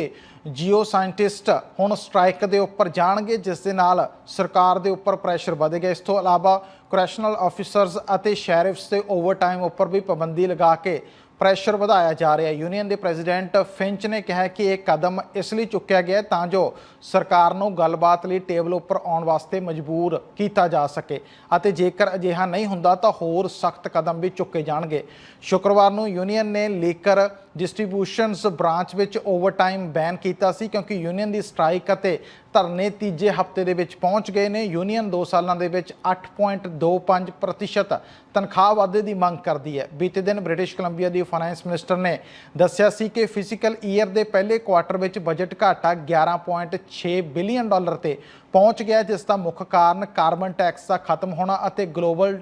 ਜੀਓ ਸਾਇੰਟਿਸਟ ਹੁਣ ਸਟ੍ਰਾਈਕ ਦੇ ਉੱਪਰ ਜਾਣਗੇ, ਜਿਸ ਦੇ ਨਾਲ ਸਰਕਾਰ ਦੇ ਉੱਪਰ ਪ੍ਰੈਸ਼ਰ ਵਧੇਗਾ। ਇਸ ਤੋਂ ਇਲਾਵਾ ਕਰੈਕਸ਼ਨਲ ਆਫੀਸਰਸ ਅਤੇ ਸ਼ੈਰਿਫਸ ਦੇ ਓਵਰਟਾਈਮ ਉੱਪਰ ਵੀ ਪਾਬੰਦੀ ਲਗਾ ਕੇ ਪ੍ਰੈਸ਼ਰ ਵਧਾਇਆ ਜਾ ਰਿਹਾ ਹੈ। ਯੂਨੀਅਨ ਦੇ ਪ੍ਰੈਜ਼ੀਡੈਂਟ ਫਿੰਚ ਨੇ ਕਿਹਾ ਕਿ ਇਹ ਕਦਮ ਇਸ ਲਈ ਚੁੱਕਿਆ ਗਿਆ ਤਾਂ ਜੋ ਸਰਕਾਰ ਨੂੰ ਗੱਲਬਾਤ ਲਈ ਟੇਬਲ ਉੱਪਰ ਆਉਣ ਵਾਸਤੇ ਮਜਬੂਰ ਕੀਤਾ ਜਾ ਸਕੇ ਅਤੇ ਜੇਕਰ ਅਜਿਹਾ ਨਹੀਂ ਹੁੰਦਾ ਤਾਂ ਹੋਰ ਸਖਤ ਕਦਮ ਵੀ ਚੁੱਕੇ ਜਾਣਗੇ। ਸ਼ੁੱਕਰਵਾਰ ਨੂੰ ਯੂਨੀਅਨ ਨੇ ਲੀਕਰ ਡਿਸਟ੍ਰੀਬਿਊਸ਼ਨਸ ਬ੍ਰਾਂਚ ਵਿੱਚ ਓਵਰਟਾਈਮ ਬੈਨ ਕੀਤਾ ਸੀ ਕਿਉਂਕਿ ਯੂਨੀਅਨ ਦੀ ਸਟ੍ਰਾਈਕ ਅਤੇ ਧਰਨੇ ਤੀਜੇ ਹਫ਼ਤੇ ਦੇ ਵਿੱਚ ਪਹੁੰਚ ਗਏ ਨੇ। ਯੂਨੀਅਨ 2 ਸਾਲਾਂ ਦੇ ਵਿੱਚ 8.25% ਪ੍ਰਤੀਸ਼ਤ ਤਨਖਾਹ ਵਾਧੇ ਦੀ ਮੰਗ ਕਰਦੀ ਹੈ। ਬੀਤੇ ਦਿਨ ਬ੍ਰਿਟਿਸ਼ ਕੋਲੰਬੀਆ ਦੀ ਫਾਈਨੈਂਸ ਮਿਨਿਸਟਰ ਨੇ ਦੱਸਿਆ ਸੀ ਕਿ ਫਿਜ਼ੀਕਲ ਈਅਰ ਦੇ ਪਹਿਲੇ ਕੁਆਰਟਰ ਵਿੱਚ ਬਜਟ ਘਾਟਾ 11.6 ਬਿਲੀਅਨ ਡਾਲਰ ਤੇ ਪਹੁੰਚ ਗਿਆ, ਜਿਸ ਦਾ ਮੁੱਖ ਕਾਰਨ ਕਾਰਬਨ ਟੈਕਸ ਦਾ ਖਤਮ ਹੋਣਾ ਅਤੇ ਗਲੋਬਲ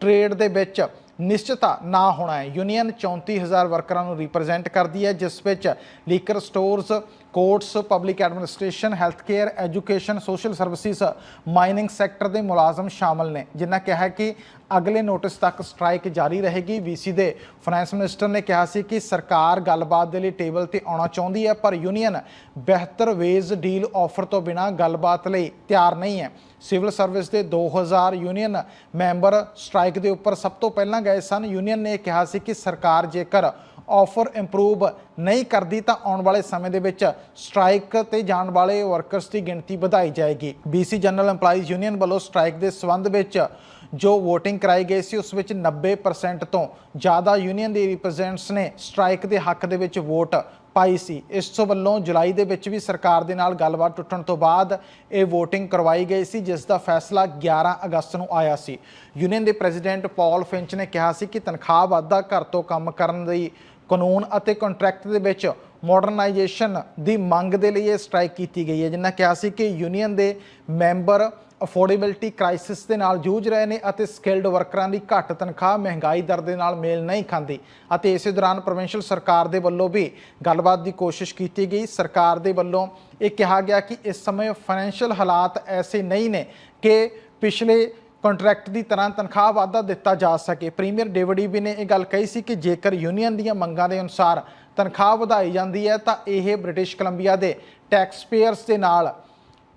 ਟ੍ਰੇਡ ਦੇ ਵਿੱਚ ਨਿਸ਼ਚਿਤਤਾ ਨਾ ਹੋਣਾ ਹੈ। ਯੂਨੀਅਨ 34000 ਵਰਕਰਾਂ ਨੂੰ ਰਿਪਰੈਜ਼ੈਂਟ ਕਰਦੀ ਹੈ, ਜਿਸ ਵਿੱਚ liquor stores courts public administration health care education social services mining sector ਦੇ ਮੁਲਾਜ਼ਮ ਸ਼ਾਮਲ ਨੇ। ਜਿਨ੍ਹਾਂ ਕਿਹਾ ਕਿ ਅਗਲੇ ਨੋਟਿਸ ਤੱਕ ਸਟ੍ਰਾਈਕ ਜਾਰੀ ਰਹੇਗੀ। ਵੀਸੀ ਦੇ ਫਾਈਨੈਂਸ ਮਿਨਿਸਟਰ ਨੇ ਕਿਹਾ ਸੀ ਕਿ ਸਰਕਾਰ ਗੱਲਬਾਤ ਦੇ ਲਈ ਟੇਬਲ ਤੇ ਆਉਣਾ ਚਾਹੁੰਦੀ ਹੈ, ਪਰ ਯੂਨੀਅਨ ਬਿਹਤਰ ਵੇਜ਼ ਡੀਲ ਆਫਰ ਤੋਂ ਬਿਨਾਂ ਗੱਲਬਾਤ ਲਈ ਤਿਆਰ ਨਹੀਂ ਹੈ। ਸਿਵਲ ਸਰਵਿਸ ਦੇ 2000 ਯੂਨੀਅਨ ਮੈਂਬਰ ਸਟ੍ਰਾਈਕ ਦੇ ਉੱਪਰ ਸਭ ਤੋਂ ਪਹਿਲਾਂ ਗਏ ਸਨ। ਯੂਨੀਅਨ ਨੇ ਕਿਹਾ ਸੀ ਕਿ ਸਰਕਾਰ ਜੇਕਰ ਆਫਰ ਇੰਪਰੂਵ ਨਹੀਂ ਕਰਦੀ ਤਾਂ ਆਉਣ ਵਾਲੇ ਸਮੇਂ ਦੇ ਵਿੱਚ ਸਟ੍ਰਾਈਕ ਤੇ ਜਾਣ ਵਾਲੇ ਵਰਕਰਸ ਦੀ ਗਿਣਤੀ ਵਧਾਈ ਜਾਏਗੀ। BC ਜਨਰਲ EMPLOYEES ਯੂਨੀਅਨ ਵੱਲੋਂ ਸਟ੍ਰਾਈਕ ਦੇ ਸਬੰਧ ਵਿੱਚ ਜੋ VOTING ਕਰਾਈ ਗਈ ਸੀ, ਉਸ ਵਿੱਚ 90% ਤੋਂ ਜ਼ਿਆਦਾ ਯੂਨੀਅਨ ਦੇ ਰਿਪਰੈਜ਼ੈਂਟਸ ਨੇ ਸਟ੍ਰਾਈਕ ਦੇ ਹੱਕ ਦੇ ਵਿੱਚ ਵੋਟ ਪਾਈ ਸੀ। ਇਸ ਤੋਂ ਵੱਲੋਂ ਜੁਲਾਈ ਦੇ ਵਿੱਚ ਵੀ ਸਰਕਾਰ ਦੇ ਨਾਲ ਗੱਲਬਾਤ ਟੁੱਟਣ ਤੋਂ ਬਾਅਦ ਇਹ VOTING ਕਰਵਾਈ ਗਈ ਸੀ, ਜਿਸ ਦਾ ਫੈਸਲਾ 11 ਅਗਸਤ ਨੂੰ ਆਇਆ ਸੀ। ਯੂਨੀਅਨ ਦੇ ਪ੍ਰੈਜ਼ੀਡੈਂਟ ਪਾਲ ਫਿੰਚ ਨੇ ਕਿਹਾ ਸੀ ਕਿ ਤਨਖਾਹ ਵਾਧਾ ਘਰ ਤੋਂ ਕੰਮ ਕਰਨ ਦੀ ਕਾਨੂੰਨ ਅਤੇ ਕੰਟਰੈਕਟ ਦੇ ਵਿੱਚ ਮਾਡਰਨਾਈਜੇਸ਼ਨ ਦੀ ਮੰਗ ਦੇ ਲਈ ਇਹ ਸਟ੍ਰਾਈਕ ਕੀਤੀ ਗਈ ਹੈ। ਜਿਨ੍ਹਾਂ ਕਿਹਾ ਸੀ ਕਿ ਯੂਨੀਅਨ ਦੇ ਮੈਂਬਰ ਅਫੋਰਡੇਬਿਲਟੀ ਕ੍ਰਾਈਸਿਸ ਦੇ ਨਾਲ ਜੂਝ ਰਹੇ ਨੇ ਅਤੇ ਸਕਿਲਡ ਵਰਕਰਾਂ ਦੀ ਘੱਟ ਤਨਖਾਹ ਮਹਿੰਗਾਈ ਦਰ ਦੇ ਨਾਲ ਮੇਲ ਨਹੀਂ ਖਾਂਦੀ। ਅਤੇ ਇਸੇ ਦੌਰਾਨ ਪ੍ਰੋਵਿੰਸ਼ੀਅਲ ਸਰਕਾਰ ਦੇ ਵੱਲੋਂ ਵੀ ਗੱਲਬਾਤ ਦੀ ਕੋਸ਼ਿਸ਼ ਕੀਤੀ ਗਈ। ਸਰਕਾਰ ਦੇ ਵੱਲੋਂ ਇਹ ਕਿਹਾ ਗਿਆ ਕਿ ਇਸ ਸਮੇਂ ਫਾਈਨੈਂਸ਼ੀਅਲ ਹਾਲਾਤ ਐਸੇ ਨਹੀਂ ਨੇ ਕਿ ਪਿਛਲੇ ਕੰਟਰੈਕਟ ਦੀ ਤਰ੍ਹਾਂ ਤਨਖਾਹ ਵਾਧਾ ਦਿੱਤਾ ਜਾ ਸਕੇ। ਪ੍ਰੀਮੀਅਰ ਡੇਵਿਡ ਨੇ ਇਹ ਗੱਲ ਕਹੀ ਸੀ ਕਿ ਜੇਕਰ ਯੂਨੀਅਨ ਦੀਆਂ ਮੰਗਾਂ ਦੇ ਅਨੁਸਾਰ ਤਨਖਾਹ ਵਧਾਈ ਜਾਂਦੀ ਹੈ, ਤਾਂ ਇਹ ਬ੍ਰਿਟਿਸ਼ ਕੋਲੰਬੀਆ ਦੇ ਟੈਕਸ ਪੇਅਰਸ ਦੇ ਨਾਲ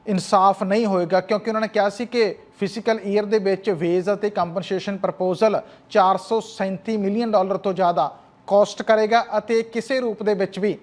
ਇਨਸਾਫ ਨਹੀਂ ਹੋਏਗਾ, ਕਿਉਂਕਿ ਉਹਨਾਂ ਨੇ ਕਿਹਾ ਸੀ ਕਿ ਫਿਜ਼ੀਕਲ ਈਅਰ ਦੇ ਵਿੱਚ ਵੇਜ ਅਤੇ ਕੰਪਨਸੇਸ਼ਨ ਪ੍ਰਪੋਜ਼ਲ 437 ਮਿਲੀਅਨ ਡਾਲਰ ਤੋਂ ਜ਼ਿਆਦਾ ਕਾਸਟ ਕਰੇਗਾ ਅਤੇ ਕਿਸੇ ਰੂਪ ਦੇ ਵਿੱਚ ਵੀ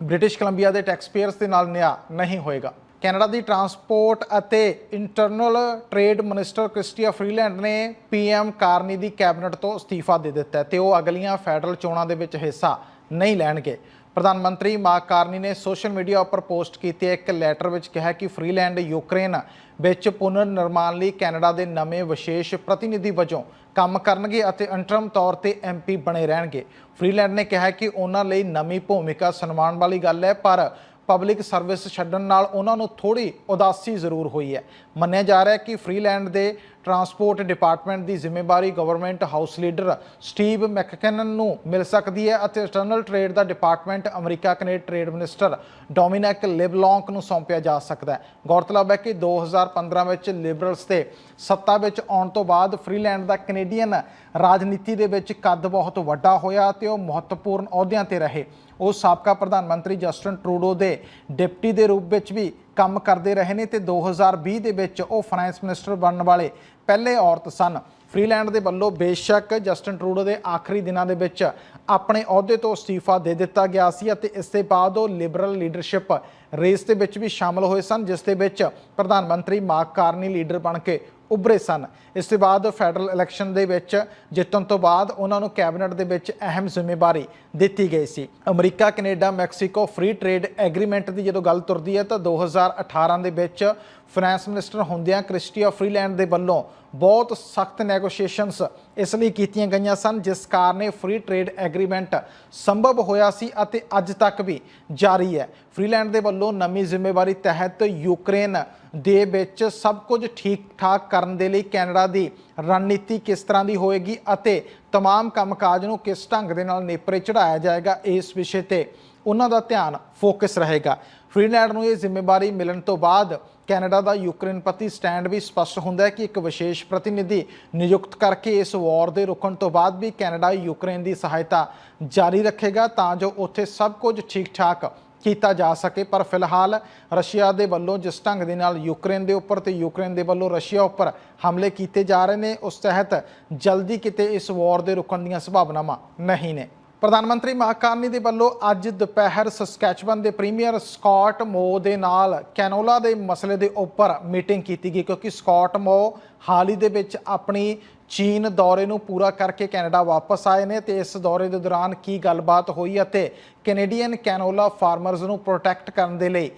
ਬ੍ਰਿਟਿਸ਼ ਕੋਲੰਬੀਆ ਦੇ ਟੈਕਸ ਪੇਅਰਸ ਦੇ ਨਾਲ ਨਿਆਂ ਨਹੀਂ ਹੋਏਗਾ। ਕੈਨੇਡਾ ਦੀ ਟਰਾਂਸਪੋਰਟ ਅਤੇ internal trade minister Chrystia Freeland ਨੇ ਪੀਐਮ ਕਾਰਨੀ ਦੀ ਕੈਬਨਿਟ ਤੋਂ ਅਸਤੀਫਾ ਦੇ ਦਿੱਤਾ ਹੈ ਤੇ ਉਹ ਅਗਲੀਆਂ ਫੈਡਰਲ ਚੋਣਾਂ ਦੇ ਵਿੱਚ ਹਿੱਸਾ ਨਹੀਂ ਲੈਣਗੇ। ਪ੍ਰਧਾਨ ਮੰਤਰੀ ਮਾਰਕ ਕਾਰਨੀ ਨੇ ਸੋਸ਼ਲ ਮੀਡੀਆ ਉੱਪਰ ਪੋਸਟ ਕੀਤੀ ਇੱਕ ਲੈਟਰ ਵਿੱਚ ਕਿਹਾ ਕਿ ਫ੍ਰੀਲੈਂਡ, ਯੂਕਰੇਨ ਵਿੱਚ ਪੁਨਰ ਨਿਰਮਾਣ ਲਈ ਕੈਨੇਡਾ ਦੇ ਨਵੇਂ ਵਿਸ਼ੇਸ਼ ਪ੍ਰਤੀਨਿਧੀ ਵਜੋਂ ਕੰਮ ਕਰਨਗੇ ਅਤੇ ਅੰਤਰਮ ਤੌਰ ਤੇ ਐਮਪੀ ਬਣੇ ਰਹਿਣਗੇ। ਫ੍ਰੀਲੈਂਡ ਨੇ ਕਿਹਾ ਕਿ ਉਹਨਾਂ ਲਈ ਨਵੀਂ ਭੂਮਿਕਾ ਸਨਮਾਨ ਵਾਲੀ ਗੱਲ ਹੈ, ਪਰ ਪਬਲਿਕ ਸਰਵਿਸ ਛੱਡਣ ਨਾਲ ਉਹਨਾਂ ਨੂੰ ਥੋੜੀ ਉਦਾਸੀ ਜ਼ਰੂਰ ਹੋਈ ਹੈ। ਮੰਨਿਆ ਜਾ ਰਿਹਾ ਹੈ ਕਿ ਫ੍ਰੀਲੈਂਡ ਦੇ ਟਰਾਂਸਪੋਰਟ ਡਿਪਾਰਟਮੈਂਟ ਦੀ ਜ਼ਿੰਮੇਵਾਰੀ government house leader Steve MacKinnon ਨੂੰ ਮਿਲ ਸਕਦੀ ਹੈ ਅਤੇ ਐਕਸਟਰਨਲ ਟ੍ਰੇਡ ਦਾ department America Canada trade minister Dominic LeBlanc ਨੂੰ ਸੌਂਪਿਆ ਜਾ ਸਕਦਾ ਹੈ। ਗੌਰਤਲਬ ਹੈ ਕਿ 2015 ਵਿੱਚ ਲਿਬਰਲਸ ਦੇ ਸੱਤਾ ਵਿੱਚ ਆਉਣ ਤੋਂ ਬਾਅਦ ਫ੍ਰੀਲੈਂਡ ਦਾ ਕੈਨੇਡੀਅਨ ਰਾਜਨੀਤੀ ਦੇ ਵਿੱਚ ਕੱਦ ਬਹੁਤ ਵੱਡਾ ਹੋਇਆ ਤੇ ਉਹ ਮਹੱਤਵਪੂਰਨ ਅਹੁਦਿਆਂ ਤੇ ਰਹੇ। ਉਹ ਸਾਬਕਾ ਪ੍ਰਧਾਨ ਮੰਤਰੀ ਜਸਟਨ ਟਰੂਡੋ ਦੇ ਡਿਪਟੀ ਦੇ ਰੂਪ ਵਿੱਚ ਵੀ ਕੰਮ ਕਰਦੇ ਰਹੇ ਨੇ ਤੇ 2020 ਦੇ ਵਿੱਚ ਉਹ ਫਾਈਨੈਂਸ ਮਿਨਿਸਟਰ ਬਣਨ ਵਾਲੇ ਪਹਿਲੇ ਔਰਤ ਸਨ। ਫ੍ਰੀਲੈਂਡ ਦੇ ਵੱਲੋਂ ਬੇਸ਼ੱਕ ਜਸਟਨ ਟਰੂਡੋ ਦੇ ਆਖਰੀ ਦਿਨਾਂ ਦੇ ਵਿੱਚ ਆਪਣੇ ਅਹੁਦੇ ਤੋਂ ਅਸਤੀਫਾ ਦੇ ਦਿੱਤਾ ਗਿਆ ਸੀ ਅਤੇ ਇਸ ਦੇ ਬਾਅਦ ਉਹ ਲਿਬਰਲ ਲੀਡਰਸ਼ਿਪ ਰੇਸ ਦੇ ਵਿੱਚ ਵੀ ਸ਼ਾਮਲ ਹੋਏ ਸਨ, ਜਿਸ ਦੇ ਵਿੱਚ ਪ੍ਰਧਾਨ ਮੰਤਰੀ ਮਾਰਕ ਕਾਰਨੀ ਲੀਡਰ ਬਣ ਕੇ ਉੱਭਰੇ ਸਨ। ਇਸ ਤੋਂ ਬਾਅਦ ਫੈਡਰਲ ਇਲੈਕਸ਼ਨ ਦੇ ਵਿੱਚ ਜਿੱਤਣ ਤੋਂ ਬਾਅਦ ਉਹਨਾਂ ਨੂੰ ਕੈਬਨਿਟ ਦੇ ਵਿੱਚ ਅਹਿਮ ਜ਼ਿੰਮੇਵਾਰੀ ਦਿੱਤੀ ਗਈ ਸੀ। America, Canada, Mexico free trade agreement ਦੀ ਜਦੋਂ ਗੱਲ ਤੁਰਦੀ ਹੈ ਤਾਂ 2018 ਦੇ ਵਿੱਚ ਫਾਈਨੈਂਸ ਮਿਨਿਸਟਰ ਹੁੰਦਿਆਂ ਕ੍ਰਿਸਟੀਆ ਫ੍ਰੀਲੈਂਡ ਦੇ ਵੱਲੋਂ ਬਹੁਤ ਸਖਤ ਨੈਗੋਸ਼ੀਏਸ਼ਨਸ ਇਸ ਲਈ ਕੀਤੀਆਂ ਗਈਆਂ ਸਨ ਜਿਸ ਕਾਰਨ ਫ੍ਰੀ ਟ੍ਰੇਡ ਐਗਰੀਮੈਂਟ ਸੰਭਵ ਹੋਇਆ ਸੀ ਅਤੇ ਅੱਜ ਤੱਕ ਵੀ ਜਾਰੀ ਹੈ ਫ੍ਰੀਲੈਂਡ ਦੇ ਵੱਲੋਂ ਨਵੀਂ ਜ਼ਿੰਮੇਵਾਰੀ ਤਹਿਤ ਯੂਕਰੇਨ ਦੇ ਵਿੱਚ ਸਭ ਕੁਝ ਠੀਕ ਠਾਕ ਕਰਨ ਦੇ ਲਈ ਕੈਨੇਡਾ ਦੀ ਰਣਨੀਤੀ ਕਿਸ ਤਰ੍ਹਾਂ ਦੀ ਹੋਏਗੀ ਅਤੇ तमाम ਕੰਮਕਾਜ ਨੂੰ ਕਿਸ ਢੰਗ ਦੇ ਨਾਲ ਨੇਪਰੇ ਚੜਾਇਆ ਜਾਏਗਾ ਇਸ ਵਿਸ਼ੇ ਤੇ ਉਹਨਾਂ ਦਾ ਧਿਆਨ ਫੋਕਸ ਰਹੇਗਾ ਫ੍ਰੀਲੈਂਡ ਨੂੰ ਇਹ ਜ਼ਿੰਮੇਵਾਰੀ ਮਿਲਣ ਤੋਂ ਬਾਅਦ ਕੈਨੇਡਾ ਦਾ ਯੂਕਰੇਨ ਪ੍ਰਤੀ ਸਟੈਂਡ ਵੀ ਸਪਸ਼ਟ ਹੁੰਦਾ ਹੈ ਕਿ ਇੱਕ ਵਿਸ਼ੇਸ਼ ਪ੍ਰਤੀਨਿਧੀ ਨਿਯੁਕਤ ਕਰਕੇ ਇਸ ਵਾਰ ਦੇ ਰੁਕਣ ਤੋਂ ਬਾਅਦ ਵੀ ਕੈਨੇਡਾ ਯੂਕਰੇਨ ਦੀ ਸਹਾਇਤਾ ਜਾਰੀ ਰੱਖੇਗਾ ਤਾਂ ਜੋ ਉੱਥੇ ਸਭ ਕੁਝ ਠੀਕ ਠਾਕ ਕੀਤਾ ਜਾ ਸਕੇ। ਪਰ ਫਿਲਹਾਲ ਰਸ਼ੀਆ ਦੇ ਵੱਲੋਂ ਜਿਸ ਢੰਗ ਦੇ ਨਾਲ ਯੂਕਰੇਨ ਦੇ ਉੱਪਰ ਤੇ ਯੂਕਰੇਨ ਦੇ ਵੱਲੋਂ ਰਸ਼ੀਆ ਉੱਪਰ ਹਮਲੇ ਕੀਤੇ ਜਾ ਰਹੇ ਨੇ, ਉਸ ਤਹਿਤ ਜਲਦੀ ਕਿਤੇ ਇਸ ਵਾਰ ਦੇ ਰੁਕਣ ਦੀਆਂ ਸੰਭਾਵਨਾਵਾਂ ਨਹੀਂ ਨੇ। ਪ੍ਰਧਾਨ ਮੰਤਰੀ ਮਾਰਕ ਦੇ ਵੱਲੋਂ ਅੱਜ ਦੁਪਹਿਰ ਸਸਕੈਚਵਨ ਦੇ ਪ੍ਰੀਮੀਅਰ ਸਕਾਟ ਮੋ ਦੇ ਨਾਲ ਕੈਨੋਲਾ ਦੇ ਮਸਲੇ ਦੇ ਉੱਪਰ ਮੀਟਿੰਗ ਕੀਤੀ ਗਈ, ਕਿਉਂਕਿ ਸਕਾਟ ਮੋ ਹਾਲ ਹੀ ਦੇ ਵਿੱਚ ਆਪਣੀ ਚੀਨ ਦੌਰੇ ਨੂੰ ਪੂਰਾ ਕਰਕੇ ਕੈਨੇਡਾ ਵਾਪਸ ਆਏ ਨੇ ਤੇ ਇਸ ਦੌਰੇ ਦੇ ਦੌਰਾਨ ਕੀ ਗੱਲਬਾਤ ਹੋਈ ਅਤੇ ਕੈਨੇਡੀਅਨ ਕੈਨੋਲਾ ਫਾਰਮਰਜ਼ ਨੂੰ ਪ੍ਰੋਟੈਕਟ ਕਰਨ ਦੇ ਲਈ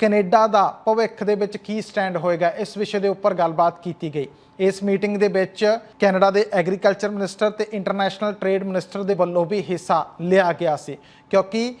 ਕੈਨੇਡਾ ਦਾ ਭਵਿੱਖ ਦੇ ਵਿੱਚ ਕੀ ਸਟੈਂਡ ਹੋਏਗਾ, ਇਸ ਵਿਸ਼ੇ ਦੇ ਉੱਪਰ ਗੱਲਬਾਤ ਕੀਤੀ ਗਈ। ਇਸ ਮੀਟਿੰਗ ਦੇ ਵਿੱਚ ਕੈਨੇਡਾ ਦੇ ਐਗਰੀਕਲਚਰ ਮਿਨਿਸਟਰ ਤੇ ਇੰਟਰਨੈਸ਼ਨਲ ਟ੍ਰੇਡ ਮਿਨਿਸਟਰ ਦੇ ਵੱਲੋਂ ਵੀ ਹਿੱਸਾ ਲਿਆ ਗਿਆ ਸੀ, ਕਿਉਂਕਿ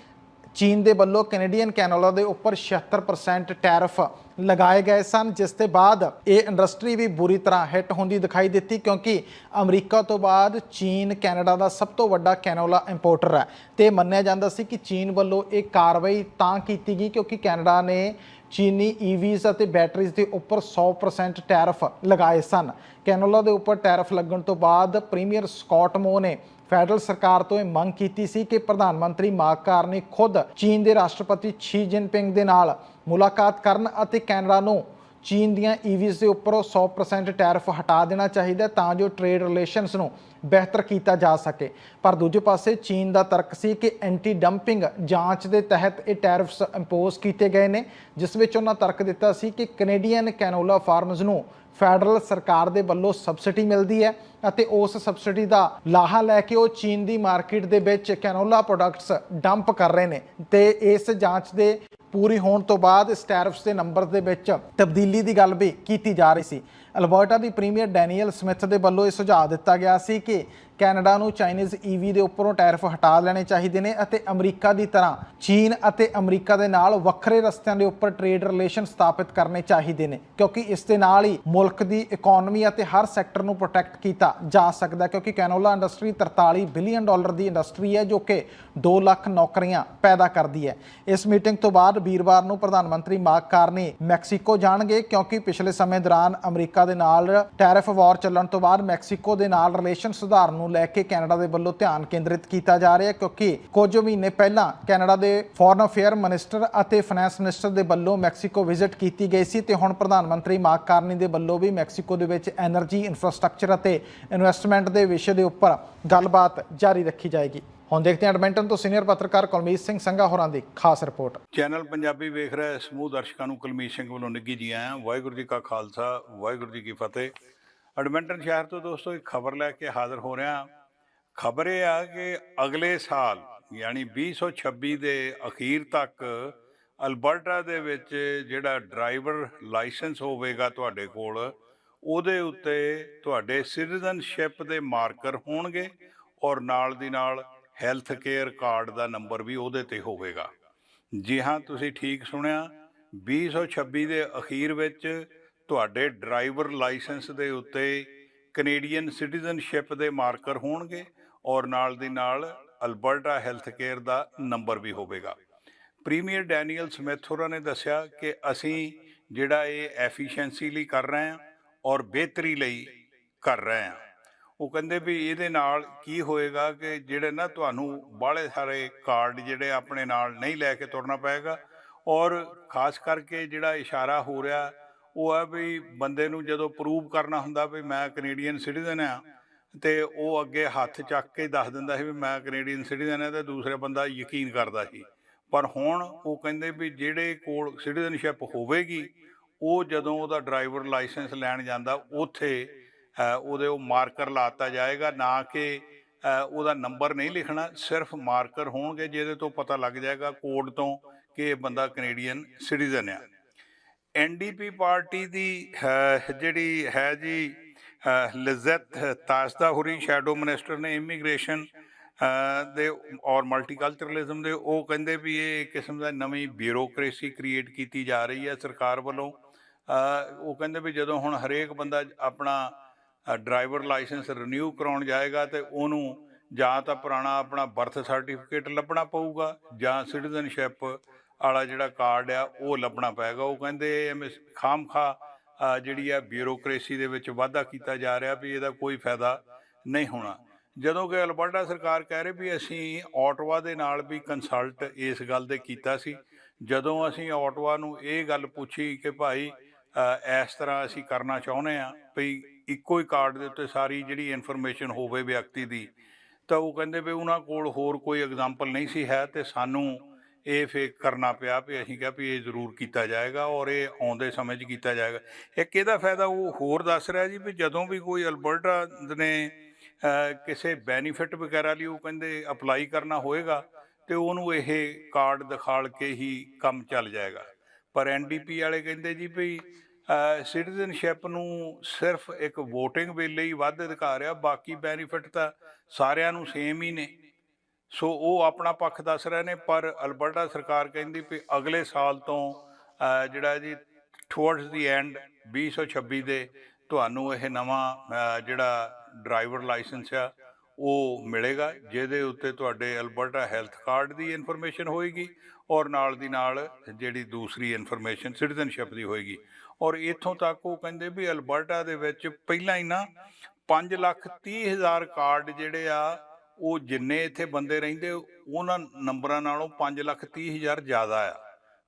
ਚੀਨ ਦੇ ਵੱਲੋਂ ਕੈਨੇਡੀਅਨ ਕੈਨੋਲਾ ਦੇ ਉੱਪਰ 76% ਟੈਰਿਫ ਲਗਾਏ ਗਏ ਸਨ, ਜਿਸ ਦੇ ਬਾਅਦ ਇਹ ਇੰਡਸਟਰੀ ਵੀ ਬੁਰੀ ਤਰ੍ਹਾਂ ਹਿੱਟ ਹੁੰਦੀ ਦਿਖਾਈ ਦਿੱਤੀ, ਕਿਉਂਕਿ ਅਮਰੀਕਾ ਤੋਂ ਬਾਅਦ ਚੀਨ ਕੈਨੇਡਾ ਦਾ ਸਭ ਤੋਂ ਵੱਡਾ ਕੈਨੋਲਾ ਇੰਪੋਰਟਰ ਹੈ। ਤੇ ਮੰਨਿਆ ਜਾਂਦਾ ਸੀ ਕਿ ਚੀਨ ਵੱਲੋਂ ਇਹ ਕਾਰਵਾਈ ਤਾਂ ਕੀਤੀ ਗਈ, ਕਿਉਂਕਿ ਕੈਨੇਡਾ ਨੇ ਚੀਨੀ e ਈਵੀਜ਼ ਅਤੇ ਬੈਟਰੀਜ਼ ਦੇ ਉੱਪਰ 100% ਟੈਰਫ ਲਗਾਏ ਸਨ। ਕੈਨੋਲਾ ਦੇ ਉੱਪਰ ਟੈਰਫ ਲੱਗਣ ਤੋਂ ਬਾਅਦ ਪ੍ਰੀਮੀਅਰ ਸਕਾਟ ਮੋ ਨੇ ਫੈਡਰਲ ਸਰਕਾਰ ਤੋਂ ਇਹ ਮੰਗ ਕੀਤੀ ਸੀ ਕਿ ਪ੍ਰਧਾਨ ਮੰਤਰੀ ਮਾਰਕ ਕਾਰਨੀ ਖੁਦ ਚੀਨ ਦੇ ਰਾਸ਼ਟਰਪਤੀ ਸ਼ੀ ਜਿਨਪਿੰਗ ਦੇ ਨਾਲ ਮੁਲਾਕਾਤ ਕਰਨ ਅਤੇ ਕੈਨੇਡਾ ਨੂੰ ਚੀਨ ਦੀਆਂ e ਈਵੀਜ਼ ਦੇ ਉੱਪਰੋਂ ਉਹ 100% ਟੈਰਿਫ ਹਟਾ ਦੇਣਾ ਚਾਹੀਦਾ ਤਾਂ ਜੋ ਟ੍ਰੇਡ ਰਿਲੇਸ਼ਨਸ ਨੂੰ ਬਿਹਤਰ ਕੀਤਾ ਜਾ ਸਕੇ। ਪਰ ਦੂਜੇ ਪਾਸੇ ਚੀਨ ਦਾ ਤਰਕ ਸੀ ਕਿ ਐਂਟੀ ਡੰਪਿੰਗ ਜਾਂਚ ਦੇ ਤਹਿਤ ਇਹ ਟੈਰਿਫਸ ਇੰਪੋਜ਼ ਕੀਤੇ ਗਏ ਨੇ, ਜਿਸ ਵਿੱਚ ਉਹਨਾਂ ਤਰਕ ਦਿੱਤਾ ਸੀ ਕਿ ਕੈਨੇਡੀਅਨ ਕੈਨੋਲਾ ਫਾਰਮਰਸ ਨੂੰ ਫੈਡਰਲ ਸਰਕਾਰ ਦੇ ਵੱਲੋਂ ਸਬਸਿਡੀ ਮਿਲਦੀ ਹੈ ਅਤੇ ਉਸ ਸਬਸਿਡੀ ਦਾ ਲਾਹਾ ਲੈ ਕੇ ਉਹ ਚੀਨ ਦੀ ਮਾਰਕੀਟ ਦੇ ਵਿੱਚ ਕੈਨੋਲਾ ਪ੍ਰੋਡਕਟਸ ਡੰਪ ਕਰ ਰਹੇ ਨੇ ਤੇ ਇਸ ਜਾਂਚ ਦੇ ਪੂਰੀ ਹੋਣ ਤੋਂ ਬਾਅਦ ਇਸ ਟੈਰਿਫਸ ਦੇ ਨੰਬਰ ਦੇ ਵਿੱਚ ਤਬਦੀਲੀ ਦੀ ਗੱਲ ਵੀ ਕੀਤੀ ਜਾ ਰਹੀ ਸੀ। ਅਲਬਰਟਾ ਦੀ ਪ੍ਰੀਮੀਅਰ ਡੈਨੀਅਲ ਸਮਿਥ ਦੇ ਵੱਲੋਂ ਇਹ ਸੁਝਾਅ ਦਿੱਤਾ ਗਿਆ ਸੀ ਕਿ ਕੈਨੇਡਾ ਨੂੰ ਚਾਈਨੀਜ਼ ਈਵੀ ਦੇ ਉੱਪਰੋਂ ਟੈਰਿਫ ਹਟਾ ਲੈਣੇ ਚਾਹੀਦੇ ਨੇ ਅਤੇ ਅਮਰੀਕਾ ਦੀ ਤਰ੍ਹਾਂ ਚੀਨ ਅਤੇ ਅਮਰੀਕਾ ਦੇ ਨਾਲ ਵੱਖਰੇ ਰਸਤਿਆਂ ਦੇ ਉੱਪਰ ਟ੍ਰੇਡ ਰਿਲੇਸ਼ਨ ਸਥਾਪਿਤ ਕਰਨੇ ਚਾਹੀਦੇ ਨੇ, ਕਿਉਂਕਿ ਇਸ ਦੇ ਨਾਲ ਹੀ ਮੁਲਕ ਦੀ ਇਕਨੋਮੀ ਅਤੇ ਹਰ ਸੈਕਟਰ ਨੂੰ ਪ੍ਰੋਟੈਕਟ ਕੀਤਾ ਜਾ ਸਕਦਾ ਕਿਉਂਕਿ ਕੈਨੋਲਾ ਇੰਡਸਟਰੀ 43 ਬਿਲੀਅਨ ਡਾਲਰ ਦੀ ਇੰਡਸਟਰੀ ਹੈ ਜੋ ਕਿ 2 ਲੱਖ ਨੌਕਰੀਆਂ ਪੈਦਾ ਕਰਦੀ ਹੈ। ਇਸ ਮੀਟਿੰਗ ਤੋਂ ਬਾਅਦ ਵੀਰਵਾਰ ਨੂੰ ਪ੍ਰਧਾਨ ਮੰਤਰੀ ਮਾਰਕ ਕਾਰਨੀ ਮੈਕਸੀਕੋ ਜਾਣਗੇ, ਕਿਉਂਕਿ ਪਿਛਲੇ ਸਮੇਂ ਦੌਰਾਨ ਅਮਰੀਕਾ ਅਮਰੀਕਾ ਦੇ ਨਾਲ ਟੈਰਿਫ ਵਾਰ ਚੱਲਣ ਤੋਂ ਬਾਅਦ ਮੈਕਸੀਕੋ ਦੇ ਨਾਲ ਰਿਲੇਸ਼ਨ ਸੁਧਾਰਨ ਨੂੰ ਲੈ ਕੇ ਕੈਨੇਡਾ ਦੇ ਵੱਲੋਂ ਧਿਆਨ ਕੇਂਦਰਿਤ ਕੀਤਾ ਜਾ ਰਿਹਾ ਕਿਉਂਕਿ ਕੁਝ ਮਹੀਨੇ ਪਹਿਲਾਂ ਕੈਨੇਡਾ ਦੇ ਫੋਰਨ ਅਫੇਅਰ ਮਿਨਿਸਟਰ ਅਤੇ ਫਾਈਨੈਂਸ ਮਿਨਿਸਟਰ ਦੇ ਵੱਲੋਂ ਮੈਕਸੀਕੋ ਵਿਜ਼ਿਟ ਕੀਤੀ ਗਈ ਸੀ ਤੇ ਹੁਣ ਪ੍ਰਧਾਨ ਮੰਤਰੀ ਮਾਰਕ ਕਾਰਨੀ ਦੇ ਵੱਲੋਂ ਵੀ ਮੈਕਸੀਕੋ ਦੇ ਵਿੱਚ ਐਨਰਜੀ ਇਨਫਰਾਸਟ੍ਰਕਚਰ ਅਤੇ ਇਨਵੈਸਟਮੈਂਟ ਦੇ ਵਿਸ਼ੇ ਦੇ ਉੱਪਰ ਗੱਲਬਾਤ ਜਾਰੀ ਰੱਖੀ ਜਾਏਗੀ। ਹੁਣ ਦੇਖਦੇ ਹਾਂ ਐਡਮਿੰਟਨ ਤੋਂ ਸੀਨੀਅਰ ਪੱਤਰਕਾਰ ਕੁਲਮੀਤ ਸਿੰਘ ਸੰਘਾ ਹੋਰਾਂ ਦੀ ਖਾਸ ਰਿਪੋਰਟ। ਚੈਨਲ ਪੰਜਾਬੀ ਵੇਖ ਰਹੇ ਸਮੂਹ ਦਰਸ਼ਕਾਂ ਨੂੰ ਕੁਲਮੀਤ ਸਿੰਘ ਵੱਲੋਂ ਨਿੱਘੀ ਜੀ ਆਇਆਂ, ਵਾਹਿਗੁਰੂ ਜੀ ਕਾ ਖਾਲਸਾ, ਵਾਹਿਗੁਰੂ ਜੀ ਕੀ ਫਤਿਹ। ਐਡਮਿੰਟਨ ਸ਼ਹਿਰ ਤੋਂ ਦੋਸਤੋ, ਇੱਕ ਖਬਰ ਲੈ ਕੇ ਹਾਜ਼ਰ ਹੋ ਰਿਹਾ ਖਬਰ ਇਹ ਆ ਕਿ ਅਗਲੇ ਸਾਲ, ਯਾਨੀ 2026 ਦੇ ਅਖੀਰ ਤੱਕ ਅਲਬਰਟਾ ਦੇ ਵਿੱਚ ਜਿਹੜਾ ਡਰਾਈਵਰ ਲਾਇਸੈਂਸ ਹੋਵੇਗਾ ਤੁਹਾਡੇ ਕੋਲ, ਉਹਦੇ ਉੱਤੇ ਤੁਹਾਡੇ ਸਿਟੀਜ਼ਨਸ਼ਿਪ ਦੇ ਮਾਰਕਰ ਹੋਣਗੇ ਔਰ ਨਾਲ ਦੀ ਨਾਲ ਹੈਲਥ ਕੇਅਰ ਕਾਰਡ ਦਾ ਨੰਬਰ ਵੀ ਉਹਦੇ ਤੇ ਹੋਵੇਗਾ। ਜੀ ਹਾਂ, ਤੁਸੀਂ ਠੀਕ ਸੁਣਿਆ 2026 ਦੇ ਅਖੀਰ ਵਿੱਚ ਤੁਹਾਡੇ ਡਰਾਈਵਰ ਲਾਇਸੈਂਸ ਦੇ ਉੱਤੇ ਕੈਨੇਡੀਅਨ ਸਿਟੀਜ਼ਨਸ਼ਿਪ ਦੇ ਮਾਰਕਰ ਹੋਣਗੇ ਔਰ ਨਾਲ ਦੀ ਨਾਲ ਅਲਬਰਟਾ ਹੈਲਥ ਕੇਅਰ ਦਾ ਨੰਬਰ ਵੀ ਹੋਵੇਗਾ। ਪ੍ਰੀਮੀਅਰ ਡੈਨੀਅਲ ਸਮੈਥੋਰਾ ਨੇ ਦੱਸਿਆ ਕਿ ਅਸੀਂ ਜਿਹੜਾ ਇਹ ਐਫੀਸ਼ੀਐਂਸੀ ਲਈ ਕਰ ਰਹੇ ਹਾਂ ਔਰ ਬਿਹਤਰੀ ਲਈ ਕਰ ਰਹੇ ਹਾਂ। ਉਹ ਕਹਿੰਦੇ ਵੀ ਇਹਦੇ ਨਾਲ ਕੀ ਹੋਏਗਾ ਕਿ ਜਿਹੜੇ ਨਾ ਤੁਹਾਨੂੰ ਬਾਹਲੇ ਸਾਰੇ ਕਾਰਡ ਜਿਹੜੇ ਆਪਣੇ ਨਾਲ ਨਹੀਂ ਲੈ ਕੇ ਤੁਰਨਾ ਪਏਗਾ ਔਰ ਖਾਸ ਕਰਕੇ ਜਿਹੜਾ ਇਸ਼ਾਰਾ ਹੋ ਰਿਹਾ, ਉਹ ਹੈ ਵੀ ਬੰਦੇ ਨੂੰ ਜਦੋਂ ਪ੍ਰੂਵ ਕਰਨਾ ਹੁੰਦਾ ਵੀ ਮੈਂ ਕੈਨੇਡੀਅਨ ਸਿਟੀਜ਼ਨ ਆ ਤੇ ਉਹ ਅੱਗੇ ਹੱਥ ਚੱਕ ਕੇ ਦੱਸ ਦਿੰਦਾ ਸੀ ਵੀ ਮੈਂ ਕੈਨੇਡੀਅਨ ਸਿਟੀਜ਼ਨ ਆ ਤੇ ਦੂਸਰਾ ਬੰਦਾ ਯਕੀਨ ਕਰਦਾ ਸੀ। ਪਰ ਹੁਣ ਉਹ ਕਹਿੰਦੇ ਵੀ ਜਿਹੜੇ ਕੋਲ ਸਿਟੀਜ਼ਨਸ਼ਿਪ ਹੋਵੇਗੀ, ਉਹ ਜਦੋਂ ਉਹਦਾ ਡਰਾਈਵਰ ਲਾਇਸੈਂਸ ਲੈਣ ਜਾਂਦਾ, ਉੱਥੇ ਉਹਦੇ ਉਹ ਮਾਰਕਰ ਲਾਤਾ ਜਾਏਗਾ ਨਾ ਕਿ ਉਹਦਾ ਨੰਬਰ ਨਹੀਂ ਲਿਖਣਾ ਸਿਰਫ ਮਾਰਕਰ ਹੋਣਗੇ ਜਿਹਦੇ ਤੋਂ ਪਤਾ ਲੱਗ ਜਾਏਗਾ ਕੋਡ ਤੋਂ ਕਿ ਇਹ ਬੰਦਾ ਕੈਨੇਡੀਅਨ ਸਿਟੀਜ਼ਨ ਆ। ਐਨਡੀਪੀ ਪਾਰਟੀ ਦੀ ਜਿਹੜੀ ਹੈ ਜੀ ਅ, ਲਿਜ਼ਤ ਤਾਸਦਾਹੁਰੀ ਸ਼ੈਡੋ ਮਿਨਿਸਟਰ ਨੇ ਇਮੀਗ੍ਰੇਸ਼ਨ ਦੇ ਔਰ ਮਲਟੀਕਲਚਰਲਿਜ਼ਮ ਦੇ ਉਹ ਕਹਿੰਦੇ ਵੀ ਇਹ ਕਿਸਮ ਦਾ ਨਵੀਂ ਬਿਊਰੋਕ੍ਰੇਸੀ ਕ੍ਰੀਏਟ ਕੀਤੀ ਜਾ ਰਹੀ ਹੈ ਸਰਕਾਰ ਵੱਲੋਂ। ਉਹ ਕਹਿੰਦੇ ਵੀ ਜਦੋਂ ਹੁਣ ਹਰੇਕ ਬੰਦਾ ਆਪਣਾ ਡਰਾਈਵਰ ਲਾਇਸੈਂਸ ਰੀਨਿਊ ਕਰਾਉਣ ਜਾਏਗਾ ਤੇ ਉਹਨੂੰ ਜਾਂ ਤਾਂ ਪੁਰਾਣਾ ਆਪਣਾ ਬਰਥ ਸਰਟੀਫਿਕੇਟ ਲੱਭਣਾ ਪਊਗਾ ਜਾਂ ਸਿਟੀਜ਼ਨਸ਼ਿਪ ਵਾਲਾ ਜਿਹੜਾ ਕਾਰਡ ਆ, ਉਹ ਲੱਭਣਾ ਪਏਗਾ। ਉਹ ਕਹਿੰਦੇ ਐਵੇਂ ਖਾਮਖਾ ਜਿਹੜੀ ਆ ਬਿਊਰੋਕ੍ਰੇਸੀ ਦੇ ਵਿੱਚ ਵਾਧਾ ਕੀਤਾ ਜਾ ਰਿਹਾ ਵੀ ਇਹਦਾ ਕੋਈ ਫਾਇਦਾ ਨਹੀਂ ਹੋਣਾ। ਜਦੋਂ ਕਿ ਅਲਬਰਟਾ ਸਰਕਾਰ ਕਹਿ ਰਹੀ ਵੀ ਅਸੀਂ ਆਟਵਾ ਦੇ ਨਾਲ ਵੀ ਕੰਸਲਟ ਇਸ ਗੱਲ ਤੇ ਕੀਤਾ ਸੀ। ਜਦੋਂ ਅਸੀਂ ਆਟਵਾ ਨੂੰ ਇਹ ਗੱਲ ਪੁੱਛੀ ਕਿ ਭਾਈ ਇਸ ਤਰ੍ਹਾਂ ਅਸੀਂ ਕਰਨਾ ਚਾਹੁੰਦੇ ਆ ਵੀ ਇੱਕੋ ਹੀ ਕਾਰਡ ਦੇ ਉੱਤੇ ਸਾਰੀ ਜਿਹੜੀ ਇਨਫੋਰਮੇਸ਼ਨ ਹੋਵੇ ਵਿਅਕਤੀ ਦੀ, ਤਾਂ ਉਹ ਕਹਿੰਦੇ ਵੀ ਉਹਨਾਂ ਕੋਲ ਹੋਰ ਕੋਈ ਐਗਜ਼ਾਮਪਲ ਨਹੀਂ ਸੀ ਹੈ ਤੇ ਸਾਨੂੰ ਇਹ ਫੇਕ ਕਰਨਾ ਪਿਆ ਵੀ ਅਸੀਂ ਕਿਹਾ ਵੀ ਇਹ ਜ਼ਰੂਰ ਕੀਤਾ ਜਾਏਗਾ ਔਰ ਇਹ ਆਉਂਦੇ ਸਮੇਂ 'ਚ ਕੀਤਾ ਜਾਏਗਾ। ਇੱਕ ਇਹਦਾ ਫਾਇਦਾ ਉਹ ਹੋਰ ਦੱਸ ਰਿਹਾ ਜੀ ਵੀ ਜਦੋਂ ਵੀ ਕੋਈ ਅਲਬਰਟਾ ਨੇ ਕਿਸੇ ਬੈਨੀਫਿਟ ਵਗੈਰਾ ਲਈ ਉਹ ਕਹਿੰਦੇ ਅਪਲਾਈ ਕਰਨਾ ਹੋਏਗਾ ਤੇ ਉਹਨੂੰ ਇਹ ਕਾਰਡ ਦਿਖਾਲ ਕੇ ਹੀ ਕੰਮ ਚੱਲ ਜਾਏਗਾ। ਪਰ ਐਨਡੀਪੀ ਵਾਲੇ ਕਹਿੰਦੇ ਜੀ ਵੀ ਸਿਟੀਜ਼ਨਸ਼ਿਪ ਨੂੰ ਸਿਰਫ ਇੱਕ VOTING ਵੇਲੇ ਹੀ ਵੱਧ ਅਧਿਕਾਰ ਆ, ਬਾਕੀ ਬੈਨੀਫਿਟ ਤਾਂ ਸਾਰਿਆਂ ਨੂੰ ਸੇਮ ਹੀ ਨੇ। ਸੋ ਉਹ ਆਪਣਾ ਪੱਖ ਦੱਸ ਰਹੇ ਨੇ, ਪਰ ਅਲਬਰਟਾ ਸਰਕਾਰ ਕਹਿੰਦੀ ਵੀ ਅਗਲੇ ਸਾਲ ਤੋਂ ਜਿਹੜਾ ਜੀ ਟੁਵਰਡਸ ਦੀ ਐਂਡ 2026 ਦੇ ਤੁਹਾਨੂੰ ਇਹ ਨਵਾਂ ਜਿਹੜਾ ਡਰਾਈਵਰ ਲਾਇਸੈਂਸ ਆ ਉਹ ਮਿਲੇਗਾ, ਜਿਹਦੇ ਉੱਤੇ ਤੁਹਾਡੇ ਅਲਬਰਟਾ ਹੈਲਥ ਕਾਰਡ ਦੀ ਇਨਫੋਰਮੇਸ਼ਨ ਹੋਏਗੀ ਔਰ ਨਾਲ ਦੀ ਨਾਲ ਜਿਹੜੀ ਦੂਸਰੀ ਇਨਫੋਰਮੇਸ਼ਨ ਸਿਟੀਜ਼ਨਸ਼ਿਪ ਦੀ ਹੋਏਗੀ। ਔਰ ਇੱਥੋਂ ਤੱਕ ਉਹ ਕਹਿੰਦੇ ਵੀ ਅਲਬਰਟਾ ਦੇ ਵਿੱਚ ਪਹਿਲਾਂ ਹੀ ਨਾ 5 ਲੱਖ 30 ਹਜ਼ਾਰ ਕਾਰਡ ਜਿਹੜੇ ਆ, ਉਹ ਜਿੰਨੇ ਇੱਥੇ ਬੰਦੇ ਰਹਿੰਦੇ, ਉਹਨਾਂ ਨੰਬਰਾਂ ਨਾਲੋਂ 5 ਲੱਖ 30 ਹਜ਼ਾਰ ਜ਼ਿਆਦਾ ਆ।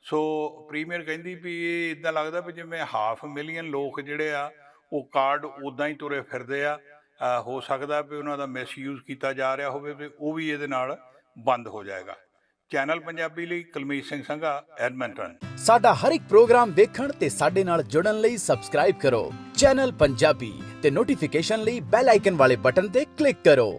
ਸੋ ਪ੍ਰੀਮੀਅਰ ਕਹਿੰਦੀ ਵੀ ਇਹ ਇਦਾਂ ਲੱਗਦਾ ਵੀ ਜਿਵੇਂ ਹਾਫ ਮਿਲੀਅਨ ਲੋਕ ਜਿਹੜੇ ਆ, ਉਹ ਕਾਰਡ ਉਦਾਂ ਹੀ ਤੁਰੇ ਫਿਰਦੇ ਆ। ਹੋ ਸਕਦਾ ਵੀ ਉਹਨਾਂ ਦਾ ਮਿਸਯੂਜ਼ ਕੀਤਾ ਜਾ ਰਿਹਾ ਹੋਵੇ ਵੀ ਉਹ ਵੀ ਇਹਦੇ ਨਾਲ ਬੰਦ ਹੋ ਜਾਏਗਾ। ਚੈਨਲ ਪੰਜਾਬੀ ਲਈ ਕੁਲਮੀਤ ਸਿੰਘ ਸੰਘਾ ਐਡਮਿੰਟਨ ਸਾਡਾ ਹਰ ਇੱਕ ਪ੍ਰੋਗਰਾਮ ਦੇਖਣ ਤੇ ਸਾਡੇ ਨਾਲ ਜੁੜਨ ਲਈ ਸਬਸਕ੍ਰਾਈਬ ਕਰੋ। ਚੈਨਲ ਪੰਜਾਬੀ ਤੇ ਨੋਟੀਫਿਕੇਸ਼ਨ ਲਈ ਬੈਲ ਆਈਕਨ ਵਾਲੇ ਬਟਨ ਤੇ ਕਲਿੱਕ ਕਰੋ।